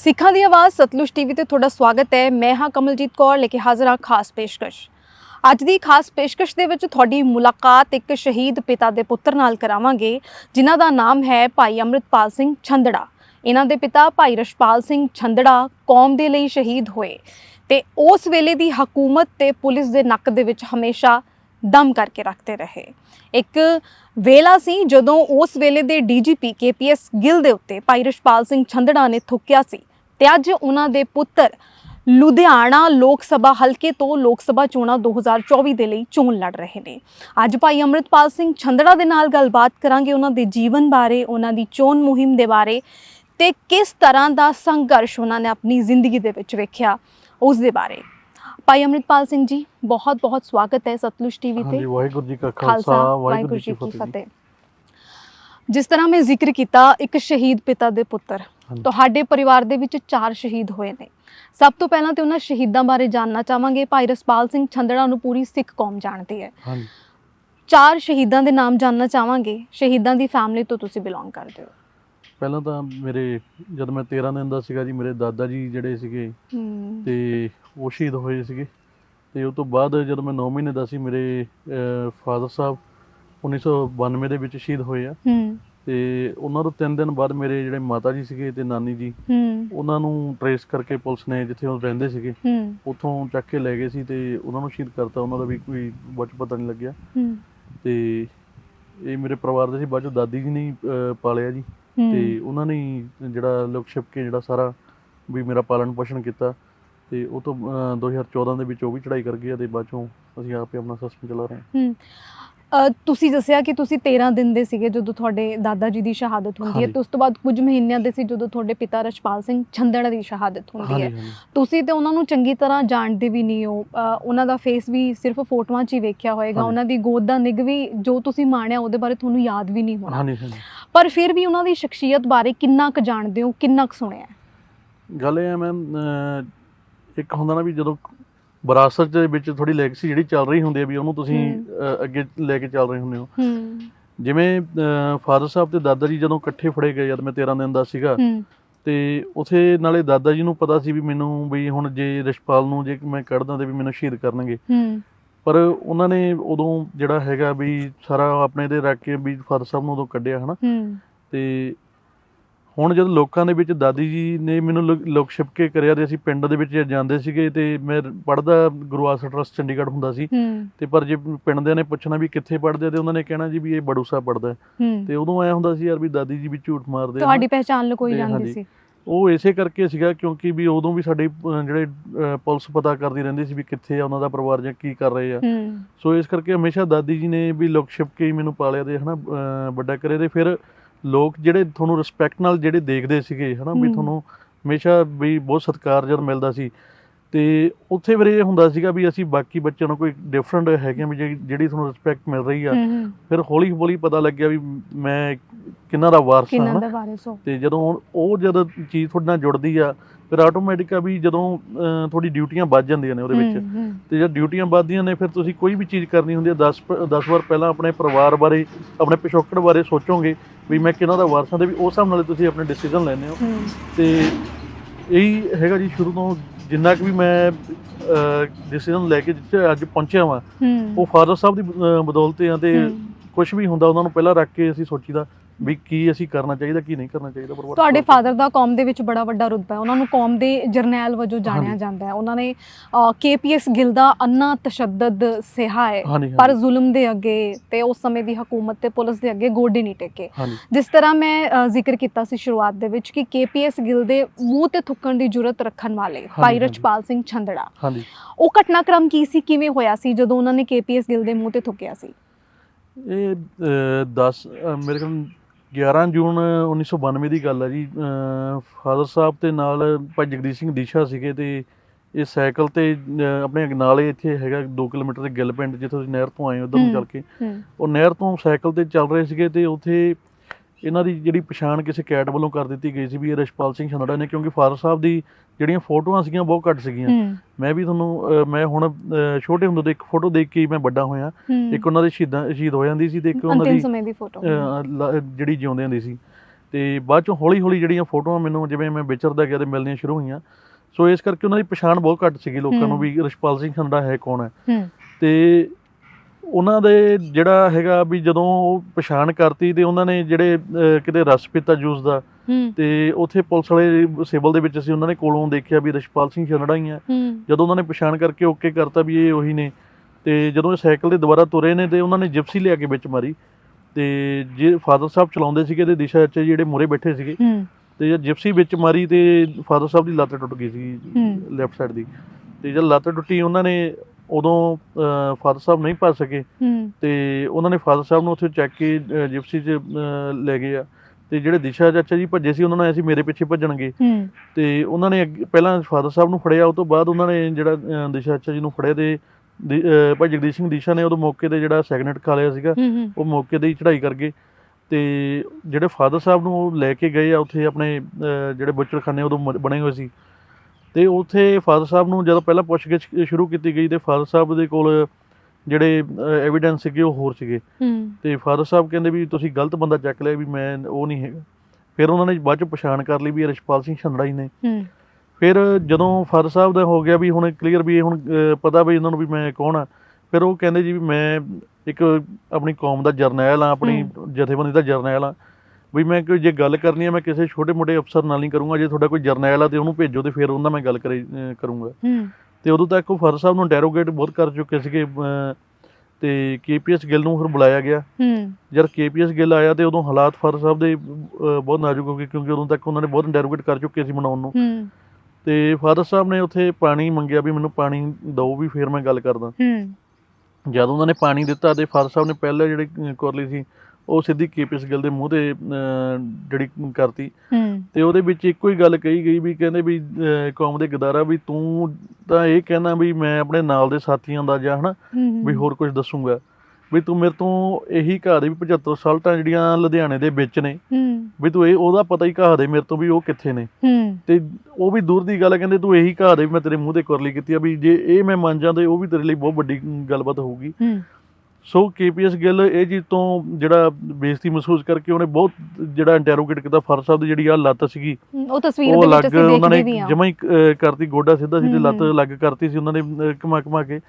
ਸਿੱਖਾਂ ਦੀ ਆਵਾਜ਼ ਸਤਲੁਜ ਟੀਵੀ ਤੇ ਤੁਹਾਡਾ ਸਵਾਗਤ ਹੈ। ਮੈਂ ਹਾਂ ਕਮਲਜੀਤ ਕੌਰ, ਲੈ ਕੇ ਹਾਜ਼ਰ ਹਾਂ ਖਾਸ ਪੇਸ਼ਕਸ਼। ਅੱਜ ਦੀ ਖਾਸ ਪੇਸ਼ਕਸ਼ ਦੇ ਵਿੱਚ ਤੁਹਾਡੀ ਮੁਲਾਕਾਤ ਇੱਕ ਸ਼ਹੀਦ ਪਿਤਾ ਦੇ ਪੁੱਤਰ ਨਾਲ ਕਰਾਵਾਂਗੇ, ਜਿਨ੍ਹਾਂ ਦਾ ਨਾਮ ਹੈ ਭਾਈ ਅੰਮ੍ਰਿਤਪਾਲ ਸਿੰਘ ਛੰਦੜਾ। ਇਹਨਾਂ ਦੇ ਪਿਤਾ ਭਾਈ ਰਸ਼ਪਾਲ ਸਿੰਘ ਛੰਦੜਾ ਕੌਮ ਦੇ ਲਈ ਸ਼ਹੀਦ ਹੋਏ ਤੇ ਉਸ ਵੇਲੇ ਦੀ ਹਕੂਮਤ ਤੇ ਪੁਲਿਸ ਦੇ ਨੱਕ ਦੇ ਵਿੱਚ ਹਮੇਸ਼ਾ ਦਮ ਕਰਕੇ ਰੱਖਦੇ ਰਹੇ। ਇੱਕ ਵੇਲਾ ਸੀ ਜਦੋਂ ਉਸ ਵੇਲੇ ਦੇ ਡੀਜੀਪੀ ਕੇਪੀਐਸ ਗਿੱਲ ਦੇ ਉੱਤੇ ਭਾਈ ਰਸ਼ਪਾਲ ਸਿੰਘ ਛੰਦੜਾ ਨੇ ਥੁੱਕਿਆ ਸੀ। ਤੇ ਅੱਜ ਉਹਨਾਂ ਦੇ ਪੁੱਤਰ ਲੁਧਿਆਣਾ ਲੋਕ ਸਭਾ ਹਲਕੇ ਤੋਂ ਲੋਕ ਸਭਾ ਚੋਣਾਂ 2024 ਦੇ ਲਈ ਚੋਣ ਲੜ ਰਹੇ ਨੇ। ਅੱਜ ਭਾਈ ਅੰਮ੍ਰਿਤਪਾਲ ਸਿੰਘ ਛੰਦੜਾ ਦੇ ਨਾਲ ਗੱਲਬਾਤ ਕਰਾਂਗੇ ਉਹਨਾਂ ਦੇ ਜੀਵਨ ਬਾਰੇ ਉਹਨਾਂ ਦੀ ਚੋਣ ਮੁਹਿੰਮ ਦੇ ਬਾਰੇ ਤੇ ਕਿਸ ਤਰ੍ਹਾਂ ਦਾ ਸੰਘਰਸ਼ ਉਹਨਾਂ ਨੇ ਆਪਣੀ ਜ਼ਿੰਦਗੀ ਦੇ ਵਿੱਚ ਵੇਖਿਆ ਉਸ ਦੇ ਬਾਰੇ। ਭਾਈ ਅੰਮ੍ਰਿਤਪਾਲ ਸਿੰਘ ਜੀ ਬਹੁਤ ਬਹੁਤ ਸਵਾਗਤ ਹੈ ਸਤਲੁਜ ਟੀਵੀ ਤੇ। ਵਾਹਿਗੁਰੂ ਜੀ ਕਾ ਖਾਲਸਾ ਵਾਹਿਗੁਰੂ ਜੀ। ਕੀ ਫਤਿਹ। ਜਿਸ ਤਰ੍ਹਾਂ ਮੈਂ ਜ਼ਿਕਰ ਕੀਤਾ ਇੱਕ ਸ਼ਹੀਦ ਪਿਤਾ ਦੇ ਪੁੱਤਰ। ਤੁਹਾਡੇ ਪਰਿਵਾਰ ਦੇ ਵਿੱਚ ਚਾਰ ਸ਼ਹੀਦ ਹੋਏ ਨੇ। ਸਭ ਤੋਂ ਪਹਿਲਾਂ ਤੇ ਉਹਨਾਂ ਸ਼ਹੀਦਾਂ ਬਾਰੇ ਜਾਨਣਾ ਚਾਹਾਂਗੇ। ਭਾਈ ਰਸਪਾਲ ਸਿੰਘ ਛੰਦੜਾ ਨੂੰ ਪੂਰੀ ਸਿੱਖ ਕੌਮ ਜਾਣਦੀ ਹੈ। ਹਾਂਜੀ। ਚਾਰ ਸ਼ਹੀਦਾਂ ਦੇ ਨਾਮ ਜਾਨਣਾ ਚਾਹਾਂਗੇ। ਸ਼ਹੀਦਾਂ ਦੀ ਫੈਮਿਲੀ ਤੋਂ ਤੁਸੀਂ ਬਿਲੋਂਗ ਕਰਦੇ ਹੋ। ਪਹਿਲਾਂ ਤਾਂ ਮੇਰੇ ਜਦ ਮੈਂ 13 ਦਿਨ ਦਾ ਸੀਗਾ ਜੀ ਮੇਰੇ ਦਾਦਾ ਜੀ ਜਿਹੜੇ ਸੀਗੇ ਤੇ ਉਹ ਸ਼ਹੀਦ ਹੋਏ ਸੀਗੇ। ਤੇ ਉਸ ਤੋਂ ਬਾਅਦ ਜਦ ਮੈਂ 9 ਮਹੀਨੇ ਦਾ ਸੀ ਮੇਰੇ ਫਾਦਰ ਸਾਹਿਬ 1992 ਦੇ ਵਿੱਚ ਸ਼ਹੀਦ ਹੋਏ ਆ। ਤੇ ਉਹਨਾਂ ਤੋਂ 3 ਦਿਨ ਬਾਅਦ ਮੇਰੇ ਜਿਹੜੇ ਮਾਤਾ ਜੀ ਸੀਗੇ ਤੇ ਨਾਨੀ ਜੀ ਉਹਨਾਂ ਨੂੰ ਟਰੇਸ ਕਰਕੇ ਪੁਲਿਸ ਨੇ ਜਿੱਥੇ ਉਹ ਰਹਿੰਦੇ ਸੀਗੇ ਉੱਥੋਂ ਚੱਕ ਕੇ ਲੈ ਗਏ ਸੀ ਤੇ ਉਹਨਾਂ ਨੂੰ ਸ਼ਹੀਦ ਕਰਤਾ ਉਹਨਾਂ ਦਾ ਵੀ ਕੋਈ ਬਚ ਪਤਾ ਨਹੀਂ ਲੱਗਿਆ। ਤੇ ਇਹ ਮੇਰੇ ਪਰਿਵਾਰ ਦੇ ਸੀ ਬਾਅਦ ਚੋਂ ਦਾਦੀ ਜੀ ਨੇ ਪਾਲਿਆ ਜੀ। ਤੇ ਉਹਨਾਂ ਨੇ ਜਿਹੜਾ ਲੋਕ ਛਿਪ ਕੇ ਜਿਹੜਾ ਸਾਰਾ ਵੀ ਮੇਰਾ ਪਾਲਣ ਪੋਸ਼ਣ ਕੀਤਾ। ਤੇ ਉਹ ਤੋਂ ਅਹ, 2014 ਦੇ ਵਿੱਚ ਉਹ ਵੀ ਚੜ੍ਹਾਈ ਕਰ ਗਿਆ ਤੇ ਬਾਅਦ ਚੋਂ ਅਸੀਂ ਆਪੇ ਆਪਣਾ ਸਿਸਟਮ ਚਲਾ ਰਹੇ ਹਾਂ। ਤੁਸੀਂ ਦੱਸਿਆ ਕਿ ਤੁਸੀਂ 13 ਦਿਨ ਦੇ ਸੀਗੇ ਜਦੋਂ ਤੁਹਾਡੇ ਦਾਦਾ ਜੀ ਦੀ ਸ਼ਹਾਦਤ ਹੁੰਦੀ ਹੈ। ਤੇ ਉਸ ਤੋਂ ਬਾਅਦ ਕੁਝ ਮਹੀਨਿਆਂ ਦੇ ਸੀ ਜਦੋਂ ਤੁਹਾਡੇ ਪਿਤਾ ਰਸ਼ਪਾਲ ਸਿੰਘ ਛੰਦੜਾ ਦੀ ਸ਼ਹਾਦਤ ਹੁੰਦੀ ਹੈ ਤੁਸੀਂ ਤੇ ਉਹਨਾਂ ਨੂੰ ਚੰਗੀ ਤਰ੍ਹਾਂ ਜਾਣਦੇ ਵੀ ਨਹੀਂ ਹੋ ਉਹਨਾਂ ਦਾ ਫੇਸ ਵੀ ਸਿਰਫ ਫੋਟੋਆਂ 'ਚ ਹੀ ਵੇਖਿਆ ਹੋਏਗਾ। ਉਹਨਾਂ ਦੀ ਗੋਦ ਦਾ ਨਿਗ ਵੀ ਜੋ ਤੁਸੀਂ ਮਾਣਿਆ ਉਹਦੇ ਬਾਰੇ ਤੁਹਾਨੂੰ ਯਾਦ ਵੀ ਨਹੀਂ ਹੋਣਾ ਪਰ ਫਿਰ ਵੀ ਉਹਨਾਂ ਦੀ ਸ਼ਖਸੀਅਤ ਬਾਰੇ ਕਿੰਨਾ ਕੁ ਜਾਣਦੇ ਹੋ ਕਿੰਨਾ ਕੁ ਸੁਣਿਆ? ਗੱਲ ਇਹ ਹੈ ਮੈਮ ਇੱਕ ਹੁੰਦਾ ਨਾ ਵੀ ਜਦੋਂ ਵਿਰਾਸਤ ਦੇ ਵਿੱਚ ਥੋੜੀ ਲੈਗਸੀ ਜਿਹੜੀ ਚੱਲ ਰਹੀ ਹੁੰਦੀ ਹੈ ਵੀ ਉਹਨੂੰ ਤੁਸੀਂ ਅੱਗੇ ਲੈ ਕੇ ਚੱਲ ਰਹੇ ਹੁੰਦੇ ਹੋ। ਜਿਵੇਂ ਫਾਦਰ ਸਾਹਿਬ ਤੇ ਦਾਦਾ ਜੀ ਜਦੋਂ ਇਕੱਠੇ ਫੜੇ ਗਏ ਜਦ ਮੈਂ 13 ਦਿਨ ਦਾ ਸੀਗਾ ਤੇ ਉਥੇ ਨਾਲੇ ਦਾਦਾ ਜੀ ਨੂੰ ਪਤਾ ਸੀ ਵੀ ਮੈਨੂੰ ਵੀ ਹੁਣ ਜੇ ਰਿਸ਼ਪਾਲ ਨੂੰ ਜੇ ਮੈਂ ਕੱਢਦਾ ਤੇ ਵੀ ਮੈਨੂੰ ਸ਼ਹੀਦ ਕਰਨਗੇ। ਪਰ ਉਹਨਾਂ ਨੇ ਉਦੋਂ ਜਿਹੜਾ ਹੈਗਾ ਵੀ ਸਾਰਾ ਆਪਣੇ ਤੇ ਰੱਖ ਕੇ ਵੀ ਫਾਦਰ ਸਾਹਿਬ ਨੂੰ ਉਦੋਂ ਕੱਢਿਆ ਹਨਾ? ਤੇ ਹੁਣ ਜਦ ਲੋਕਾਂ ਦੇ ਵਿੱਚ ਦਾਦੀ ਜੀ ਨੇ ਮੈਨੂੰ ਲੋਕ ਛਿਪਕੇ ਕਰਿਆ ਤੇ ਅਸੀਂ ਪਿੰਡ ਦੇ ਵਿੱਚ ਜਾਂਦੇ ਸੀਗੇ ਤੇ ਮੈਂ ਪੜਦਾ ਗੁਰੂ ਆਸਾ ਟਰਸਟ ਚੰਡੀਗੜ੍ਹ ਹੁੰਦਾ ਸੀ। ਤੇ ਪਰ ਜੇ ਪਿੰਡ ਦੇ ਨੇ ਪੁੱਛਣਾ ਵੀ ਕਿੱਥੇ ਪੜਦੇ ਤੇ ਉਹਨਾਂ ਨੇ ਕਹਿਣਾ ਜੀ ਵੀ ਇਹ ਬੜੂ ਸਾਹਿਬ ਪੜਦਾ ਤੇ ਉਦੋਂ ਐ ਹੁੰਦਾ ਸੀ ਯਾਰ ਵੀ ਦਾਦੀ ਜੀ ਵੀ ਝੂਠ ਮਾਰਦੇ ਤੁਹਾਡੀ ਪਹਿਚਾਣ ਲਕੋਈ ਜਾਂਦੀ। ਸੀ? ਉਹ ਇਸੇ ਕਰਕੇ ਸੀਗਾ ਕਿਉਂਕਿ ਵੀ ਉਦੋਂ ਵੀ ਸਾਡੇ ਜਿਹੜੇ ਪੁਲਿਸ ਪਤਾ ਕਰਦੀ ਰਹਿੰਦੀ ਸੀ ਵੀ ਕਿੱਥੇ ਆ ਉਹਨਾਂ ਦਾ ਪਰਿਵਾਰ ਜਾਂ ਕੀ ਕਰ ਰਹੇ ਆ। ਸੋ ਇਸ ਕਰਕੇ ਹਮੇਸ਼ਾ ਦਾਦੀ ਜੀ ਨੇ ਵੀ ਲੁਕ ਛਿਪ ਕੇ ਹੀ ਮੈਨੂੰ ਪਾਲਿਆ ਤੇ ਹਨਾ ਵੱਡਾ ਕਰੇ ਤੇ ਫਿਰ ਲੋਕ ਜਿਹੜੇ ਤੁਹਾਨੂੰ ਰਿਸਪੈਕਟ ਨਾਲ ਜਿਹੜੇ ਦੇਖਦੇ ਸੀਗੇ ਹਨਾ ਵੀ। ਤੁਹਾਨੂੰ ਹਮੇਸ਼ਾ ਵੀ ਬਹੁਤ ਸਤਿਕਾਰ ਜਦ ਮਿਲਦਾ ਸੀ। ਤੇ ਉੱਥੇ ਫਿਰ ਇਹ ਹੁੰਦਾ ਸੀਗਾ ਵੀ ਅਸੀਂ ਬਾਕੀ ਬੱਚਿਆਂ ਨੂੰ ਕੋਈ ਡਿਫਰੈਂਟ ਹੈਗੇ ਵੀ ਜਿਹੜੀ ਤੁਹਾਨੂੰ ਰਿਸਪੈਕਟ ਮਿਲ ਰਹੀ ਆ। ਫਿਰ ਹੌਲੀ ਹੌਲੀ ਪਤਾ ਲੱਗਿਆ ਵੀ ਮੈਂ ਕਿੰਨਾ ਦਾ ਵਾਰਸ ਹਾਂ ਕਿੰਨਾਂ ਹਨਾ। ਦਾ ਵਾਰਿਸ ਹੋ। ਤੇ ਜਦੋਂ ਉਹ ਜਦ ਚੀਜ਼ ਤੁਹਾਡੇ ਨਾਲ ਜੁੜਦੀ ਆ ਫਿਰ ਆਟੋਮੈਟਿਕ ਆ ਵੀ ਜਦੋਂ ਤੁਹਾਡੀ ਡਿਊਟੀਆਂ ਵੱਧ ਜਾਂਦੀਆਂ ਨੇ ਉਹਦੇ ਵਿੱਚ। ਤੇ ਜਦ ਡਿਊਟੀਆਂ ਵੱਧਦੀਆਂ ਨੇ ਫਿਰ ਤੁਸੀਂ ਕੋਈ ਵੀ ਚੀਜ਼ ਕਰਨੀ ਹੁੰਦੀ ਹੈ 10 10 ਵਾਰ ਪਹਿਲਾਂ ਆਪਣੇ ਪਰਿਵਾਰ ਬਾਰੇ ਆਪਣੇ ਪਿਛੋਕੜ ਬਾਰੇ ਸੋਚੋਗੇ ਵੀ ਮੈਂ ਕਿਹਨਾਂ ਦਾ ਵਾਰਸਾਂ ਦੇ ਵੀ ਉਸ ਹਿਸਾਬ ਨਾਲ ਤੁਸੀਂ ਆਪਣੇ ਡਿਸੀਜਨ ਲੈਂਦੇ ਹੋ। ਤੇ ਇਹੀ ਹੈਗਾ ਜੀ ਸ਼ੁਰੂ ਤੋਂ ਜਿੰਨਾ ਕਿ ਵੀ ਮੈਂ ਡਿਸੀਜਨ ਲੈ ਕੇ ਜਿੱਥੇ ਅੱਜ ਪਹੁੰਚਿਆ ਵਾਂ ਹੂੰ। ਉਹ ਫਾਦਰ ਸਾਹਿਬ ਦੀ ਬਦੌਲਤ ਆ ਤੇ। ਕੁਝ ਵੀ ਹੁੰਦਾ ਉਹਨਾਂ ਨੂੰ ਪਹਿਲਾਂ ਰੱਖ ਕੇ ਅਸੀਂ ਸੋਚੀਦਾ। ਵੀ ਕੀ ਅਸੀਂ ਕਰਨਾ ਚਾਹੀਦਾ ਕੀ ਨਹੀਂ ਕਰਨਾ ਚਾਹੀਦਾ ਪਰਿਵਾਰ ਤੁਹਾਡੇ ਫਾਦਰ ਦਾ ਕੌਮ ਦੇ ਵਿੱਚ ਬੜਾ ਵੱਡਾ ਰੁਤਬਾ ਹੈ। ਉਹਨਾਂ ਨੂੰ ਕੌਮ ਦੇ ਜਰਨੈਲ ਵਜੋਂ ਜਾਣਿਆ। ਜਾਂਦਾ ਹੈ। ਉਹਨਾਂ ਨੇ ਕੇਪੀਐਸ ਗਿੱਲ ਦਾ ਅੰਨਾ ਤਸ਼ੱਦਦ ਸਹਾ ਹੈ। ਪਰ ਜ਼ੁਲਮ ਦੇ ਅੱਗੇ ਤੇ ਉਸ ਸਮੇਂ ਦੀ ਹਕੂਮਤ ਤੇ ਪੁਲਿਸ ਦੇ ਅੱਗੇ ਗੋਡੇ ਨਹੀਂ ਟੇਕੇ। ਜਿਸ ਤਰ੍ਹਾਂ ਮੈਂ ਜ਼ਿਕਰ ਕੀਤਾ ਸੀ ਸ਼ੁਰੂਆਤ ਦੇ ਵਿੱਚ ਕਿ ਕੇਪੀਐਸ ਗਿੱਲ ਦੇ ਮੂੰਹ ਤੇ ਥੁੱਕਣ ਦੀ ਜੁਰਤ ਰੱਖਣ ਵਾਲੇ ਭਾਈ। ਰਚਪਾਲ ਸਿੰਘ ਛੰਦੜਾ। ਹਾਂਜੀ। ਉਹ ਘਟਨਾਕ੍ਰਮ ਕੀ ਸੀ? ਕਿਵੇਂ ਹੋਇਆ ਸੀ ਜਦੋਂ ਉਹਨਾਂ ਨੇ ਕੇਪੀਐਸ ਗਿੱਲ ਦੇ ਮੂੰਹ ਤੇ ਥੁੱਕਿਆ ਸੀ? ਇਹ 10 ਮੇਰੇ ਕੋਲ 11 ਜੂਨ 1992 ਦੀ ਗੱਲ ਹੈ ਜੀ ਫਾਦਰ ਸਾਹਿਬ ਤੇ ਨਾਲ ਭਾਈ ਜਗਦੀਸ਼ ਸਿੰਘ ਦੀਸ਼ਾ ਸੀਗੇ ਤੇ ਇਹ ਸਾਈਕਲ ਤੇ ਆਪਣੇ ਨਾਲੇ ਇੱਥੇ ਹੈਗਾ 2 ਕਿਲੋਮੀਟਰ ਦੇ ਗਿੱਲ ਪਿੰਡ ਜਿੱਥੋਂ ਨਹਿਰ ਤੋਂ ਆਏ ਉਧਰ ਨੂੰ। ਚੱਲ ਕੇ ਉਹ ਨਹਿਰ ਤੋਂ ਸਾਈਕਲ ਤੇ ਚੱਲ ਰਹੇ ਸੀਗੇ ਤੇ ਉੱਥੇ ਇਹਨਾਂ ਦੀ ਜਿਹੜੀ ਪਛਾਣ ਕਿਸੇ ਕੈਟ ਵੱਲੋਂ ਕਰ ਦਿੱਤੀ ਗਈ ਸੀ ਵੀ ਇਹ ਰਸ਼ਪਾਲ ਸਿੰਘ ਛੰਦੜਾ ਨੇ ਕਿਉਂਕਿ ਫਾਦਰ ਸਾਹਿਬ ਦੀ ਜਿਹੜੀਆਂ ਫੋਟੋਆਂ ਸੀਗੀਆਂ ਬਹੁਤ ਘੱਟ ਸੀਗੀਆਂ। ਮੈਂ ਵੀ ਤੁਹਾਨੂੰ ਮੈਂ ਹੁਣ ਛੋਟੇ ਹੁੰਦੇ ਤੋਂ ਇੱਕ ਫੋਟੋ ਦੇਖ ਕੇ ਮੈਂ ਵੱਡਾ ਹੋਇਆ। ਇੱਕ ਉਹਨਾਂ ਦੇ ਸ਼ਹੀਦਾਂ ਸ਼ਹੀਦ ਹੋ ਜਾਂਦੀ ਸੀ ਤੇ ਇੱਕ ਉਹਨਾਂ ਅੰਤਿਮ ਦੀ ਸਮੇਂ ਦੀ ਫੋਟੋ। ਅਹ, ਲ- ਜਿਹੜੀ ਜਿਉਂਦੇ ਹੁੰਦੀ ਸੀ। ਤੇ ਬਾਅਦ ਚੋਂ ਹੌਲੀ ਹੌਲੀ ਜਿਹੜੀਆਂ ਫੋਟੋਆਂ ਮੈਨੂੰ ਜਿਵੇਂ ਮੈਂ ਵਿਚਰਦਾ ਗਿਆ ਤੇ ਮਿਲਣੀਆਂ ਸ਼ੁਰੂ ਹੋਈਆਂ। ਸੋ ਇਸ ਕਰਕੇ ਉਹਨਾਂ ਦੀ ਪਛਾਣ ਬਹੁਤ ਘੱਟ ਸੀਗੀ ਲੋਕਾਂ ਨੂੰ। ਵੀ ਰਿਸ਼ਪਾਲ ਸਿੰਘ ਖੰਡਾ ਹੈ ਕੌਣ ਹੂੰ। ਤੇ ਉਹਨਾਂ ਦੇ ਜਿਹੜਾ ਹੈਗਾ ਵੀ ਜਦੋਂ ਉਹ ਪਛਾਣ ਕਰਤੀ ਤੇ ਉਹਨਾਂ ਨੇ ਜਿਹੜੇ ਕਿਤੇ ਰਸ ਪੀਤਾ ਜੂਸ ਦਾ ਤੇ ਉੱਥੇ ਪੁਲਿਸ ਵਾਲੇ ਸਿਵਲ ਦੇ ਵਿੱਚ ਅਸੀਂ ਉਹਨਾਂ ਨੇ ਕੋਲੋਂ ਦੇਖਿਆ ਵੀ ਰਿਸ਼ਪਾਲ ਸਿੰਘ ਛੰਡੜਾ ਹੀ। ਆ ਜਦੋਂ ਉਹਨਾਂ ਨੇ ਪਛਾਣ ਕਰਕੇ ਓਕੇ ਕਰਤਾ ਵੀ ਇਹ ਉਹੀ ਨੇ ਤੇ ਜਦੋਂ ਇਹ ਸਾਈਕਲ ਦੇ ਦੁਬਾਰਾ ਤੁਰੇ ਨੇ ਤੇ ਉਹਨਾਂ ਨੇ ਜਿਪਸੀ ਲਿਆ ਕੇ ਵਿੱਚ ਮਾਰੀ। ਤੇ ਜੇ ਫਾਦਰ ਸਾਹਿਬ ਚਲਾਉਂਦੇ ਸੀਗੇ ਤੇ ਦਿਸ਼ਾ ਚ ਜਿਹੜੇ ਮੂਹਰੇ ਬੈਠੇ ਸੀਗੇ ਤੇ ਜਦ ਜਿਪਸੀ ਵਿੱਚ ਮਾਰੀ ਤੇ ਫਾਦਰ ਸਾਹਿਬ ਦੀ ਲੱਤ ਟੁੱਟ ਗਈ ਸੀ। ਲੈਫਟ ਸਾਈਡ ਦੀ। ਤੇ ਜਦ ਲੱਤ ਟੁੱਟੀ ਉਹਨਾਂ ਨੇ ਉਦੋਂ ਫਾਦਰ ਸਾਹਿਬ ਨਹੀਂ ਭੱਜ ਸਕੇ। ਤੇ ਉਹਨਾਂ ਨੇ ਫਾਦਰ ਸਾਹਿਬ ਨੂੰ ਉੱਥੇ ਚੱਕ ਕੇ ਜਿਪਸੀ 'ਚ ਲੈ ਗਏ ਆ। ਤੇ ਜਿਹੜੇ ਦਿਸ਼ਾ ਚਾਚਾ ਜੀ ਭੱਜੇ ਸੀ ਉਹਨਾਂ ਨੇ ਐਸੀ ਮੇਰੇ ਪਿੱਛੇ ਭੱਜਣਗੇ। ਤੇ ਉਹਨਾਂ ਨੇ ਪਹਿਲਾਂ ਫਾਦਰ ਸਾਹਿਬ ਨੂੰ ਫੜਿਆ ਉਸ ਤੋਂ ਬਾਅਦ ਉਹਨਾਂ ਨੇ ਜਿਹੜਾ ਦਿਸ਼ਾ ਚਾਚਾ ਜੀ ਨੂੰ ਫੜਿਆ ਤੇ ਭਾਈ ਜਗਦੀਸ਼ ਸਿੰਘ ਦਿਸ਼ਾ ਨੇ ਉਦੋਂ ਮੌਕੇ ਤੇ ਜਿਹੜਾ ਸੈਕਨਡ ਖਾ ਲਿਆ ਸੀਗਾ ਉਹ ਮੌਕੇ ਤੇ ਹੀ ਚੜ੍ਹਾਈ ਕਰ ਗਏ। ਤੇ ਜਿਹੜੇ ਫਾਦਰ ਸਾਹਿਬ ਨੂੰ ਉਹ ਲੈ ਕੇ ਗਏ ਆ ਉੱਥੇ ਆਪਣੇ ਜਿਹੜੇ ਬੁੱਚੜਖਾਨੇ ਉਦੋਂ ਬਣੇ ਹੋਏ ਸੀ। ਤੇ ਉੱਥੇ ਫਾਦਰ ਸਾਹਿਬ ਨੂੰ ਜਦੋਂ ਪਹਿਲਾਂ ਪੁੱਛਗਿੱਛ ਸ਼ੁਰੂ ਕੀਤੀ ਗਈ ਤੇ ਫਾਦਰ ਸਾਹਿਬ ਦੇ ਕੋਲ ਜਿਹੜੇ ਐਵੀਡੈਂਸ ਸੀਗੇ ਉਹ ਹੋਰ ਸੀਗੇ। ਤੇ ਫਾਦਰ ਸਾਹਿਬ ਕਹਿੰਦੇ ਵੀ ਤੁਸੀਂ ਗਲਤ ਬੰਦਾ ਚੱਕ ਲਿਆ ਵੀ ਮੈਂ ਉਹ ਨਹੀਂ ਹੈਗਾ। ਫਿਰ ਉਹਨਾਂ ਨੇ ਬਾਅਦ ਚ ਪਛਾਣ ਕਰ ਲਈ ਵੀ ਰਿਸ਼ਪਾਲ ਸਿੰਘ ਛੰਦੜਾ ਹੀ ਨੇ। ਫਿਰ ਜਦੋਂ ਫਾਦਰ ਸਾਹਿਬ ਦਾ ਹੋ ਗਿਆ ਵੀ ਹੁਣ ਕਲੀਅਰ ਵੀ ਹੁਣ ਪਤਾ ਵੀ ਇਹਨਾਂ ਨੂੰ ਵੀ ਮੈਂ ਕੌਣ ਆ ਫਿਰ ਉਹ ਕਹਿੰਦੇ ਜੀ ਵੀ ਮੈਂ ਇੱਕ ਆਪਣੀ ਕੌਮ ਦਾ ਜਰਨੈਲ ਆ ਆਪਣੀ ਜਥੇਬੰਦੀ ਦਾ ਜਰਨੈਲ ਆ। ਵੀ ਮੈਂ ਕੋਈ ਜੇ ਗੱਲ ਕਰਨੀ ਆ ਮੈਂ ਕਿਸੇ ਛੋਟੇ-ਮੋਟੇ ਅਫਸਰ ਨਾਲ ਨਹੀਂ ਕਰੂੰਗਾ ਜੇ ਤੁਹਾਡਾ ਕੋਈ ਜਰਨੈਲ ਆ ਤੇ ਉਹਨੂੰ ਭੇਜੋ ਤੇ ਫਿਰ ਉਹਨਾਂ ਮੈਂ ਗੱਲ ਕਰੂੰਗਾ। ਹੂੰ। ਤੇ ਉਦੋਂ ਤੱਕ ਉਹ ਫਾਦਰ ਸਾਹਿਬ ਨੂੰ ਇੰਟਰੋਗੇਟ ਬਹੁਤ ਕਰ ਚੁੱਕੇ ਸੀਗੇ ਤੇ ਕੇਪੀਐਸ ਗਿੱਲ ਨੂੰ ਫਿਰ ਬੁਲਾਇਆ ਗਿਆ। ਹੂੰ। ਜਦ ਕੇਪੀਐਸ ਗਿੱਲ ਆਇਆ ਤੇ ਉਦੋਂ ਹਾਲਾਤ ਫਾਦਰ ਸਾਹਿਬ ਦੇ ਬਹੁਤ ਨਾਜ਼ੁਕ ਹੋ ਗਏ ਕਿਉਂਕਿ ਉਦੋਂ ਤੱਕ ਉਹਨਾਂ ਨੇ ਬਹੁਤ ਇੰਟਰੋਗੇਟ ਕਰ ਚੁੱਕੇ ਸੀ ਮਨਾਉਣ ਨੂੰ। ਹੂੰ। ਤੇ ਫਾਦਰ ਸਾਹਿਬ ਨੇ ਉੱਥੇ ਪਾਣੀ ਮੰਗਿਆ ਵੀ ਮੈਨੂੰ ਪਾਣੀ ਦਿਓ ਵੀ ਫਿਰ ਮੈਂ ਗੱਲ ਕਰਦਾ। ਹੂੰ। ਜਦ ਉਹਨਾਂ ਨੇ ਪਾਣੀ ਦਿੱਤਾ ਤੇ ਫਾਦਰ ਸਾਹਿਬ ਨੇ ਪਹਿਲੇ ਜਿਹੜੀ ਕੁਰਲੀ ਸੀ ਉਹ ਸਿੱਧੀ ਕੇਪੀਐਸ ਗਿੱਲ ਦੇ ਮੂੰਹ ਤੇ ਜਿਹੜੀ ਕਰਤੀ। ਤੇ ਉਹਦੇ ਵਿੱਚ ਇੱਕੋ ਹੀ ਗੱਲ ਕਹੀ ਗਈ ਵੀ ਕਹਿੰਦੇ ਵੀ ਕੌਮ ਦੇ ਗਦਾਰਾ ਵੀ ਤੂੰ ਤਾਂ ਇਹ ਕਹਿੰਦਾ ਵੀ ਮੈਂ ਆਪਣੇ ਨਾਲ ਦੇ ਸਾਥੀਆਂ ਦਾ ਜਾਂ ਹਨਾ ਵੀ ਹੋਰ ਕੁਝ ਦੱਸੂਗਾ। ਵੀ ਤੂੰ ਮੇਰੇ ਤੋਂ ਇਹੀ ਕਹਾ ਦੇ ਵੀ 75 ਸਾਲਟਾਂ ਜਿਹੜੀਆਂ ਲੁਧਿਆਣੇ ਦੇ ਵਿੱਚ ਨੇ ਵੀ ਤੂੰ ਇਹ ਉਹਦਾ ਪਤਾ ਹੀ ਕਹਾ ਦੇ ਮੇਰੇ ਤੋਂ ਵੀ ਉਹ ਕਿੱਥੇ ਨੇ। ਤੇ ਉਹ ਵੀ ਦੂਰ ਦੀ ਗੱਲ ਕਹਿੰਦੇ ਤੂੰ ਇਹੀ ਕਹਾ ਦੇ ਵੀ ਮੈਂ ਤੇਰੇ ਮੂੰਹ ਤੇ ਕੁਰਲੀ ਕੀਤੀ ਆ ਵੀ ਜੇ ਇਹ ਮੈਂ ਮੰਨ ਜਾਂਦਾ ਉਹ ਵੀ ਤੇਰੇ ਲਈ ਬਹੁਤ ਵੱਡੀ ਗੱਲਬਾਤ ਹੋਊਗੀ। ਸੋ ਕੇਪੀਐਸ ਗਿੱਲ ਇਹ ਚੀਜ਼ ਤੋਂ ਜਿਹੜਾ ਬੇਇੱਜ਼ਤੀ ਮਹਿਸੂਸ ਕਰਕੇ ਉਹਨੇ ਬਹੁਤ ਜਿਹੜਾ ਇੰਟਰੋਗੇਟ ਕੀਤਾ ਫਰ ਸਾਹਿਬ ਦੀ ਜਿਹੜੀ ਆ ਲੱਤ ਸੀਗੀ ਉਹ ਤਸਵੀਰ ਦੇ ਵਿੱਚ ਅਸੀਂ ਦੇਖਦੇ ਵੀ ਹਾਂ। ਜਮਾ ਹੀ ਕਰਤੀ ਗੋਡਾ ਸਿੱਧਾ ਸੀ ਤੇ ਲੱਤ ਹੂੰ। ਅਲੱਗ ਕਰਤੀ ਸੀ ਉਹਨਾਂ ਨੇ ਘੁਮਾ ਘੁਮਾ ਕੇ।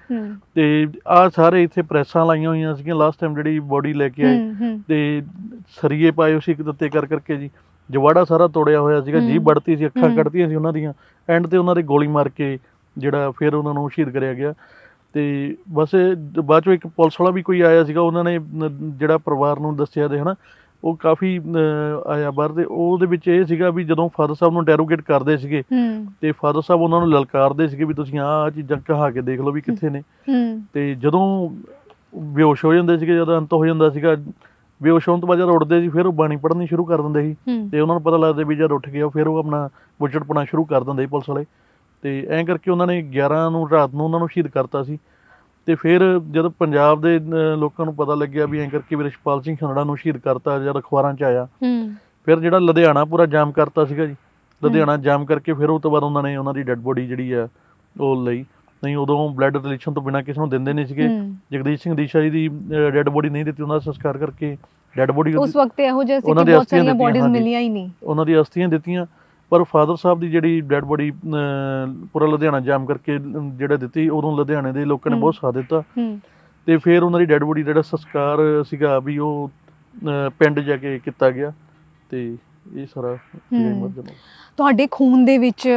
ਤੇ ਆ ਸਾਰੇ ਇੱਥੇ ਪ੍ਰੈਸਾਂ ਲਾਈਆਂ ਹੋਈਆਂ ਸੀਗੀਆਂ ਲਾਸਟ ਟਾਈਮ ਜਿਹੜੀ ਬੋਡੀ ਲੈ ਕੇ ਆਏ। ਤੇ ਸਰੀਏ ਪਾਏ ਸੀ ਇੱਕ ਦਿੱਤੇ ਕਰ ਕਰਕੇ ਜੀ। ਜਵਾੜਾ ਸਾਰਾ ਤੋੜਿਆ ਹੋਇਆ ਸੀਗਾ ਹੂੰ। ਜੀਭ ਵੜਤੀ ਸੀ ਅੱਖਾਂ। ਕੱਢਤੀਆਂ ਸੀ ਉਹਨਾਂ ਦੀਆਂ। ਐਂਡ ਤੇ ਉਹਨਾਂ ਦੇ ਗੋਲੀ ਮਾਰ ਕੇ ਜਿਹੜਾ ਫਿਰ ਉਹਨਾਂ ਨੂੰ ਸ਼ਹੀਦ ਕਰਿਆ ਗਿਆ। ਤੇ ਬਸ ਬਾਅਦ ਚੋਂ ਇੱਕ ਪੁਲਿਸ ਵਾਲਾ ਵੀ ਕੋਈ ਆਇਆ ਸੀਗਾ ਉਹਨਾਂ ਨੇ ਜਿਹੜਾ ਪਰਿਵਾਰ ਨੂੰ ਦੱਸਿਆ ਤੇ ਹਨਾ ਉਹ ਕਾਫੀ ਆਇਆ ਬਾਹਰ ਤੇ ਉਹਦੇ ਵਿੱਚ ਇਹ ਸੀਗਾ ਵੀ ਜਦੋਂ ਫਾਦਰ ਸਾਹਿਬ ਨੂੰ ਇੰਟਰੋਗੇਟ ਕਰਦੇ ਸੀਗੇ ਤੇ ਫਾਦਰ ਸਾਹਿਬ ਉਹਨਾਂ ਨੂੰ ਲਲਕਾਰਦੇ ਸੀਗੇ ਵੀ ਤੁਸੀਂ ਆਹ ਚੀਜ਼ਾਂ ਕਹਾ ਕੇ ਦੇਖ ਲਓ ਵੀ ਕਿੱਥੇ ਨੇ। ਤੇ ਜਦੋਂ ਬੇਹੋਸ਼ ਹੋ ਜਾਂਦੇ ਸੀਗੇ ਜਦੋਂ ਅੰਤ ਹੋ ਜਾਂਦਾ ਸੀਗਾ ਬੇਹੋਸ਼ ਹੋਣ ਤੋਂ ਬਾਅਦ ਜਦ ਉੱਠਦੇ ਸੀ ਫਿਰ ਉਹ ਬਾਣੀ ਪੜ੍ਹਨੀ ਸ਼ੁਰੂ ਕਰ ਦਿੰਦੇ ਸੀ ਤੇ ਉਹਨਾਂ ਨੂੰ ਪਤਾ ਲੱਗਦਾ ਵੀ ਜਦ ਉੱਠ ਗਿਆ ਫਿਰ ਉਹ ਆਪਣਾ ਬੁੱਚੜਪਣਾ ਸ਼ੁਰੂ ਕਰ ਦਿੰਦੇ ਸੀ ਪੁਲਿਸ ਵਾਲੇ। ਤੇ ਐਂ ਕਰਕੇ ਉਹਨਾਂ ਨੇ 11 ਨੂੰ ਰਾਤ ਨੂੰ ਉਹਨਾਂ ਨੂੰ ਸ਼ਹੀਦ ਕਰਤਾ ਸੀ। ਤੇ ਫਿਰ ਜਦ ਪੰਜਾਬ ਦੇ ਲੋਕਾਂ ਨੂੰ ਪਤਾ ਲੱਗਿਆ ਵੀ ਐਂ ਕਰਕੇ ਵੀ ਰਿਸ਼ਪਾਲ ਸਿੰਘ ਖੰਡਾ ਨੂੰ ਸ਼ਹੀਦ ਕਰਤਾ ਜਦ ਅਖਬਾਰਾਂ 'ਚ ਆਇਆ। ਹੂੰ। ਫਿਰ ਜਿਹੜਾ ਲੁਧਿਆਣਾ ਪੂਰਾ ਜਾਮ ਕਰਤਾ ਸੀਗਾ ਜੀ। ਲੁਧਿਆਣਾ ਜਾਮ ਕਰਕੇ ਫਿਰ ਉਹ ਤੋਂ ਬਾਅਦ ਉਹਨਾਂ ਨੇ ਉਹਨਾਂ ਦੀ ਡੈੱਡ ਬੋਡੀ ਜਿਹੜੀ ਆ ਉਹ ਲਈ। ਨਹੀਂ ਉਦੋਂ ਬਲੱਡ ਰਿਲੇਸ਼ਨ ਤੋਂ ਬਿਨਾਂ ਕਿਸੇ ਨੂੰ ਦਿੰਦੇ ਨਹੀਂ ਸੀਗੇ। ਜਗਦੀਸ਼ ਸਿੰਘ ਦੀਸ਼ਾ ਜੀ ਦੀ ਡੈੱਡ ਬੋਡੀ ਨਹੀਂ ਦਿੱਤੀ ਉਹਨਾਂ ਦਾ ਸੰਸਕਾਰ ਕਰਕੇ ਡੈੱਡ ਬੋਡੀ ਉਸ ਵਕਤ ਇਹੋ ਜਿਹਾ ਸੀ ਕਿ ਬਹੁਤ ਸਾਰੀਆਂ ਬੋਡੀਜ਼। ਮਿਲੀਆਂ ਹੀ ਨਹੀਂ। ਉਹਨਾਂ ਦੀ ਅਸਥੀਆਂ ਦਿੱਤੀਆਂ। ਪਰ ਫਾਦਰ ਸਾਹਿਬ ਦੀ ਜਿਹੜੀ ਡੈੱਡ ਬੋਡੀ ਪੂਰਾ ਲੁਧਿਆਣਾ ਜਾਮ ਕਰਕੇ ਜਿਹੜਾ ਦਿੱਤੀ ਉਦੋਂ ਲੁਧਿਆਣੇ ਦੇ ਲੋਕਾਂ ਨੇ। ਬਹੁਤ ਸਾਥ ਦਿੱਤਾ। ਤੇ ਫਿਰ ਉਹਨਾਂ ਦੀ ਡੈੱਡ ਬੋਡੀ ਜਿਹੜਾ ਸੰਸਕਾਰ ਸੀਗਾ ਵੀ ਉਹ ਪਿੰਡ ਜਾ ਕੇ ਕੀਤਾ ਗਿਆ। ਤੇ ਇਹ ਸਾਰਾ ਤੁਹਾਡੇ ਖੂਨ ਦੇ ਵਿੱਚ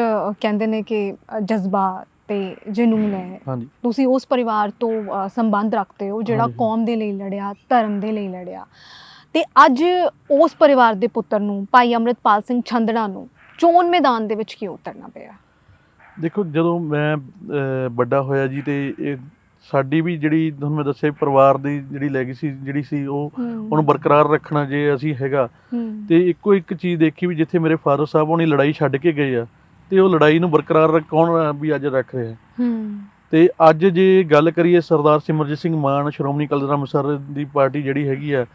ਕਹਿੰਦੇ ਨੇ ਕਿ ਜਜ਼ਬਾ ਤੇ ਜਨੂਨ ਹੈ। ਤੁਸੀਂ ਉਸ ਪਰਿਵਾਰ ਤੋਂ ਸੰਬੰਧ ਰੱਖਦੇ ਹੋ ਜਿਹੜਾ। ਕੌਮ ਦੇ ਲਈ ਲੜਿਆ ਧਰਮ ਦੇ ਲਈ ਲੜਿਆ। ਤੇ ਅੱਜ ਉਸ ਪਰਿਵਾਰ ਦੇ ਪੁੱਤਰ ਨੂੰ ਭਾਈ ਅਮਰਿਤਪਾਲ ਸਿੰਘ ਛੰਦੜਾ ਨੂੰ ਚੋਣ ਮੈਦਾਨ ਦੇ ਵਿੱਚ ਕਿਉਂ ਉਤਰਨਾ ਪਿਆ? ਦੇਖੋ ਜਦੋਂ ਮੈਂ ਵੱਡਾ ਹੋਇਆ ਜੀ ਤੇ ਇਹ ਸਾਡੀ ਵੀ ਜਿਹੜੀ ਤੁਹਾਨੂੰ ਮੈਂ ਦੱਸਿਆ ਪਰਿਵਾਰ ਦੀ ਜਿਹੜੀ ਲੈਗੇਸੀ ਜਿਹੜੀ ਸੀ ਉਹ ਉਹਨੂੰ ਬਰਕਰਾਰ ਰੱਖਣਾ ਜੇ ਅਸੀਂ ਹੈਗਾ। ਤੇ ਇੱਕੋ ਇੱਕ ਚੀਜ਼ ਦੇਖੀ ਵੀ ਜਿੱਥੇ ਮੇਰੇ ਫਾਦਰ ਸਾਹਿਬ ਉਹਨੇ ਲੜਾਈ ਛੱਡ ਕੇ ਗਏ ਆ ਤੇ ਉਹ ਲੜਾਈ ਨੂੰ ਬਰਕਰਾਰ ਕੌਣ ਵੀ ਅੱਜ ਰੱਖ ਰਿਹਾ? ਹੂੰ। ਤੇ ਅੱਜ ਜੇ ਗੱਲ ਕਰੀਏ ਸਰਦਾਰ ਸਿਮਰਜੀਤ ਸਿੰਘ ਮਾਨ ਸ਼੍ਰੋਮਣੀ ਅਕਾਲੀ ਦਲ ਅੰਮ੍ਰਿਤਸਰ ਦੀ ਪਾਰਟੀ ਜਿਹੜੀ ਹੈਗੀ ਆ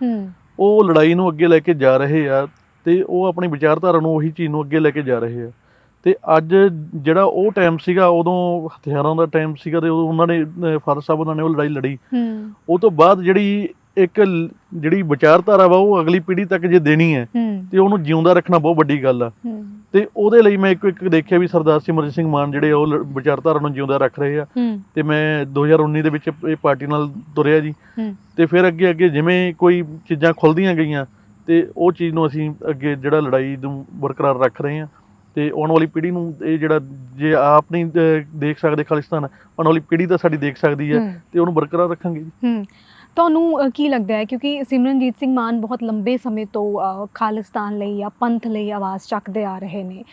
ਉਹ ਲੜਾਈ ਨੂੰ ਅੱਗੇ ਲੈ ਕੇ ਜਾ ਰਹੇ ਆ ਤੇ ਉਹ ਆਪਣੀ ਵਿਚਾਰਧਾਰਾ ਨੂੰ ਉਹੀ ਚੀਜ਼ ਨੂੰ ਅੱਗੇ ਲੈ ਕੇ ਜਾ ਰਹੇ ਆ। ਤੇ ਅੱਜ ਜਿਹੜਾ ਉਹ ਟਾਈਮ ਸੀਗਾ ਉਦੋਂ ਹਥਿਆਰਾਂ ਦਾ ਟਾਈਮ ਸੀਗਾ ਤੇ ਉਦੋਂ ਉਹਨਾਂ ਨੇ ਫਾਦਰ ਸਾਹਿਬ ਉਹਨਾਂ ਨੇ ਉਹ ਲੜਾਈ ਲੜੀ। ਹੂੰ। ਉਹ ਤੋਂ ਬਾਅਦ ਜਿਹੜੀ ਇੱਕ ਜਿਹੜੀ ਵਿਚਾਰਧਾਰਾ ਵਾ ਉਹ ਅਗਲੀ ਪੀੜ੍ਹੀ ਤੱਕ ਜੇ ਦੇਣੀ ਹੈ ਤੇ ਉਹਨੂੰ ਜਿਉਂਦਾ ਰੱਖਣਾ ਬਹੁਤ ਵੱਡੀ ਗੱਲ ਆ। ਤੇ ਉਹਦੇ ਲਈ ਮੈਂ ਇੱਕ ਇੱਕ ਦੇਖਿਆ ਵੀ ਸਰਦਾਰ ਸਿਮਰਜੀਤ ਸਿੰਘ ਮਾਨ ਜਿਹੜੇ ਉਹ ਵਿਚਾਰਧਾਰਾ ਨੂੰ ਜਿਉਂਦਾ ਰੱਖ ਰਹੇ ਆ। ਤੇ ਮੈਂ 2019 ਦੇ ਵਿੱਚ ਇਹ ਪਾਰਟੀ ਨਾਲ ਤੁਰਿਆ ਜੀ। ਤੇ ਫਿਰ ਅੱਗੇ ਅੱਗੇ ਜਿਵੇਂ ਕੋਈ ਚੀਜ਼ਾਂ ਖੁੱਲਦੀਆਂ ਗਈਆਂ ਤੇ ਉਹ ਚੀਜ਼ ਨੂੰ ਅਸੀਂ ਅੱਗੇ ਜਿਹੜਾ ਲੜਾਈ ਨੂੰ ਬਰਕਰਾਰ ਰੱਖ ਰਹੇ ਹਾਂ ਤੇ ਆਉਣ ਵਾਲੀ ਪੀੜ੍ਹੀ ਨੂੰ ਇਹ ਜਿਹੜਾ ਜੇ ਆਪ ਨਹੀਂ ਦੇਖ ਸਕਦੇ ਖਾਲਿਸਤਾਨ ਆਉਣ ਵਾਲੀ ਪੀੜ੍ਹੀ ਤਾਂ ਸਾਡੀ ਦੇਖ ਸਕਦੀ ਹੈ। ਤੇ ਉਹਨੂੰ ਬਰਕਰਾਰ ਰੱਖਾਂਗੇ ਜੀ। ਤੁਹਾਨੂੰ ਕੀ ਲੱਗਦਾ ਹੈ? ਕਿਉਂਕਿ ਸਿਮਰਨਜੀਤ ਸਿੰਘ ਮਾਨ ਬਹੁਤ ਲੰਬੇ ਸਮੇਂ ਤੋਂ ਖਾਲਿਸਤਾਨ ਲਈ ਜਾਂ ਪੰਥ ਲਈ ਆਵਾਜ਼ ਚੱਕਦੇ ਆ ਰਹੇ ਨੇ।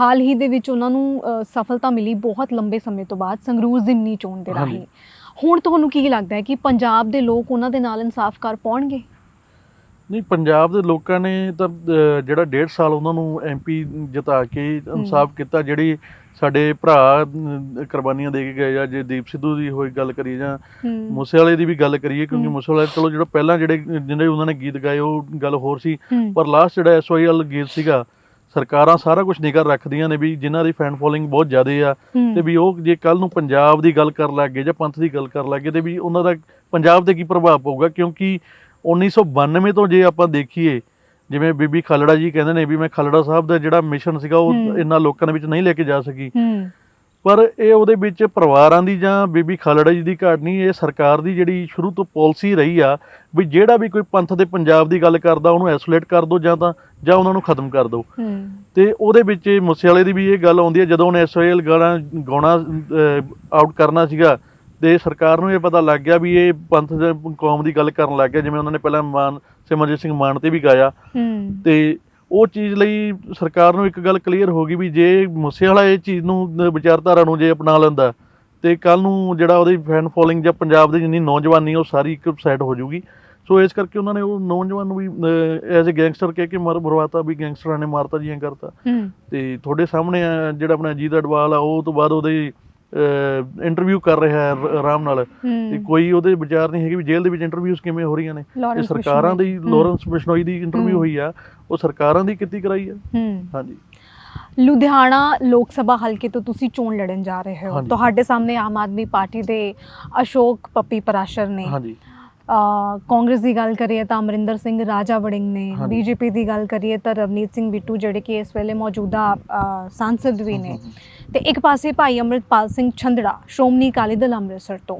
ਹਾਲ ਹੀ ਦੇ ਵਿੱਚ ਉਹਨਾਂ ਨੂੰ ਸਫਲਤਾ ਮਿਲੀ ਬਹੁਤ ਲੰਬੇ ਸਮੇਂ ਤੋਂ ਬਾਅਦ ਸੰਗਰੂਰ ਜ਼ਿਮਨੀ ਚੋਣ ਦੇ। ਰਾਹੀਂ। ਹੁਣ ਤੁਹਾਨੂੰ ਕੀ ਲੱਗਦਾ ਹੈ ਕਿ ਪੰਜਾਬ ਦੇ ਲੋਕ ਉਹਨਾਂ ਦੇ ਨਾਲ ਇਨਸਾਫ ਕਰ ਪਾਉਣਗੇ? ਨਹੀਂ ਪੰਜਾਬ ਦੇ ਲੋਕਾਂ ਨੇ ਤਾਂ ਜਿਹੜਾ ਡੇਢ ਸਾਲ ਉਹਨਾਂ ਨੂੰ ਐਮਪੀ ਜਿਤਾ ਕੇ ਇਨਸਾਫ ਕੀਤਾ ਜਿਹੜੀ ਸਾਡੇ ਭਰਾ ਕੁਰਬਾਨੀਆਂ ਦੇ ਕੇ ਗਏ ਆ ਜੇ ਦੀਪ ਸਿੱਧੂ ਦੀ ਹੋਈ ਗੱਲ ਕਰੀਏ ਜਾਂ ਮੂਸੇ ਵਾਲੇ ਦੀ ਵੀ ਗੱਲ ਕਰੀਏ ਕਿਉਂਕਿ। ਮੂਸੇ ਵਾਲੇ ਚਲੋ ਜਿਹੜਾ ਪਹਿਲਾਂ ਜਿਹੜੇ ਜਿਹੜੇ ਉਹਨਾਂ ਨੇ ਗੀਤ ਗਾਏ ਉਹ ਗੱਲ ਹੋਰ ਸੀ ਪਰ ਲਾਸਟ ਜਿਹੜਾ ਐਸਵਾਈਐਲ ਗੀਤ ਸੀਗਾ ਸਰਕਾਰਾਂ ਸਾਰਾ ਕੁਝ ਨਿਗਰ ਰੱਖਦੀਆਂ ਨੇ ਵੀ ਜਿਨ੍ਹਾਂ ਦੀ ਫੈਨ ਫੋਲੋਇੰਗ ਬਹੁਤ ਜ਼ਿਆਦੇ ਆ ਤੇ ਵੀ ਉਹ ਜੇ ਕੱਲ ਨੂੰ ਪੰਜਾਬ ਦੀ ਗੱਲ ਕਰਨ ਲੱਗੇ ਜਾਂ ਪੰਥ ਦੀ ਗੱਲ ਕਰਨ ਲੱਗੇ ਤੇ ਵੀ ਉਹਨਾਂ ਦਾ ਪੰਜਾਬ ਤੇ ਕੀ ਪ੍ਰਭਾਵ ਪਊਗਾ ਕਿਉਂਕਿ 1992 ਤੋਂ ਜੇ ਆਪਾਂ ਦੇਖੀਏ ਜਿਵੇਂ ਬੀਬੀ ਖਾਲੜਾ ਜੀ ਕਹਿੰਦੇ ਨੇ ਵੀ ਮੈਂ ਖਾਲੜਾ ਸਾਹਿਬ ਦਾ ਜਿਹੜਾ ਮਿਸ਼ਨ ਸੀਗਾ ਉਹ। ਇੰਨਾ ਲੋਕਾਂ ਦੇ ਵਿੱਚ ਨਹੀਂ ਲੈ ਕੇ ਜਾ ਸਕੀ। ਪਰ ਇਹ ਉਹਦੇ ਵਿੱਚ ਪਰਿਵਾਰਾਂ ਦੀ ਜਾਂ ਬੀਬੀ ਖਾਲੜਾ ਜੀ ਦੀ ਘਾਟ ਨਹੀਂ ਇਹ ਸਰਕਾਰ ਦੀ ਜਿਹੜੀ ਸ਼ੁਰੂ ਤੋਂ ਪਾਲਿਸੀ ਰਹੀ ਆ ਵੀ ਜਿਹੜਾ ਵੀ ਕੋਈ ਪੰਥ ਦੇ ਪੰਜਾਬ ਦੀ ਗੱਲ ਕਰਦਾ ਉਹਨੂੰ ਐਸੋਲੇਟ ਕਰ ਦਿਓ ਜਾਂ ਤਾਂ ਜਾਂ ਉਹਨਾਂ ਨੂੰ ਖਤਮ ਕਰ ਦਿਓ ਤੇ ਉਹਦੇ ਵਿੱਚ ਮੁੱਸੇ ਵਾਲੇ ਦੀ ਵੀ ਇਹ ਗੱਲ ਆਉਂਦੀ ਹੈ ਜਦੋਂ ਉਹਨੇ ਐਸਓਐਲ ਗਾਣਾ ਗਾਉਣਾ ਆਊਟ ਕਰਨਾ ਸੀਗਾ ਤੇ ਸਰਕਾਰ ਨੂੰ ਇਹ ਪਤਾ ਲੱਗ ਗਿਆ ਵੀ ਇਹ ਪੰਥ ਦੇ ਕੌਮ ਦੀ ਗੱਲ ਕਰਨ ਲੱਗ ਗਿਆ ਜਿਵੇਂ ਉਹਨਾਂ ਨੇ ਪਹਿਲਾਂ ਮਾਨ ਸਿਮਰਜੀਤ ਸਿੰਘ ਮਾਨ ਤੇ ਵੀ ਗਾਇਆ। ਤੇ ਉਹ ਚੀਜ਼ ਲਈ ਸਰਕਾਰ ਨੂੰ ਇੱਕ ਗੱਲ ਕਲੀਅਰ ਹੋ ਗਈ ਵੀ ਜੇ ਮੁੱਸੇ ਵਾਲਾ ਇਹ ਚੀਜ਼ ਨੂੰ ਵਿਚਾਰਧਾਰਾ ਨੂੰ ਜੇ ਅਪਣਾ ਲੈਂਦਾ ਤੇ ਕੱਲ ਨੂੰ ਜਿਹੜਾ ਉਹਦੀ ਫੈਨ ਫੋਲੋਇੰਗ ਜਾਂ ਪੰਜਾਬ ਦੀ ਜਿੰਨੀ ਨੌਜਵਾਨੀ ਉਹ ਸਾਰੀ ਇੱਕ ਸਾਈਡ ਹੋ ਜਾਊਗੀ। ਸੋ ਇਸ ਕਰਕੇ ਉਹਨਾਂ ਨੇ ਉਹ ਨੌਜਵਾਨ ਨੂੰ ਵੀ ਐਜ਼ ਅ ਗੈਂਗਸਟਰ ਕਹਿ ਕੇ ਮਰ ਮਰਵਾਤਾ ਵੀ ਗੈਂਗਸਟਰਾਂ ਨੇ ਮਾਰਤਾ ਜੀ ਐਂ ਕਰਤਾ। ਤੇ ਤੁਹਾਡੇ ਸਾਹਮਣੇ ਜਿਹੜਾ ਆਪਣਾ ਅਜੀਤ ਅਡਵਾਲ ਆ ਉਹ ਤੋਂ ਬਾਅਦ ਉਹਦੇ ਇੰਟਰਵਿਊ ਕਰ ਰਿਹਾ ਹੈ ਆਰਾਮ ਨਾਲ। ਤੇ ਕੋਈ ਉਹਦੇ ਵਿਚਾਰ ਨਹੀਂ ਹੈਗੇ ਵੀ ਜੇਲ੍ਹ ਦੇ ਵਿੱਚ ਇੰਟਰਵਿਊਜ਼ ਕਿਵੇਂ ਹੋ ਰਹੀਆਂ ਨੇ। ਇਹ ਸਰਕਾਰਾਂ। ਦੀ। ਲਾਰੈਂਸ ਬਿਸ਼ਨੋਈ ਦੀ ਇੰਟਰਵਿਊ। ਹੋਈ ਆ ਉਹ ਸਰਕਾਰਾਂ ਦੀ ਕੀਤੀ ਕਰਾਈ ਆ। ਹਾਂਜੀ। ਲੁਧਿਆਣਾ ਲੋਕ ਸਭਾ ਹਲਕੇ ਤੋਂ ਤੁਸੀਂ ਚੋਣ ਲੜਨ ਜਾ ਰਹੇ ਹੋ। ਤੁਹਾਡੇ ਸਾਹਮਣੇ ਆਮ ਆਦਮੀ ਪਾਰਟੀ ਦੇ ਅਸ਼ੋਕ ਪੱਪੀ ਪਰਾਸ਼ਰ ਨੇ। ਹਾਂਜੀ। ਕਾਂਗਰਸ ਦੀ ਗੱਲ ਕਰੀਏ ਤਾਂ ਅਮਰਿੰਦਰ ਸਿੰਘ ਰਾਜਾ ਵੜਿੰਗ ਨੇ। ਬੀਜੇਪੀ ਦੀ ਗੱਲ ਕਰੀਏ ਤਾਂ ਰਵਨੀਤ ਸਿੰਘ ਬਿੱਟੂ ਜਿਹੜੇ ਕਿ ਇਸ ਵੇਲੇ ਮੌਜੂਦਾ ਸਾਂਸਦ ਵੀ ਨੇ। ਤੇ ਇੱਕ ਪਾਸੇ ਭਾਈ ਅਮਰਿਤਪਾਲ ਸਿੰਘ ਛੰਦੜਾ ਸ਼੍ਰੋਮਣੀ ਅਕਾਲੀ ਦਲ ਅੰਮ੍ਰਿਤਸਰ ਤੋਂ।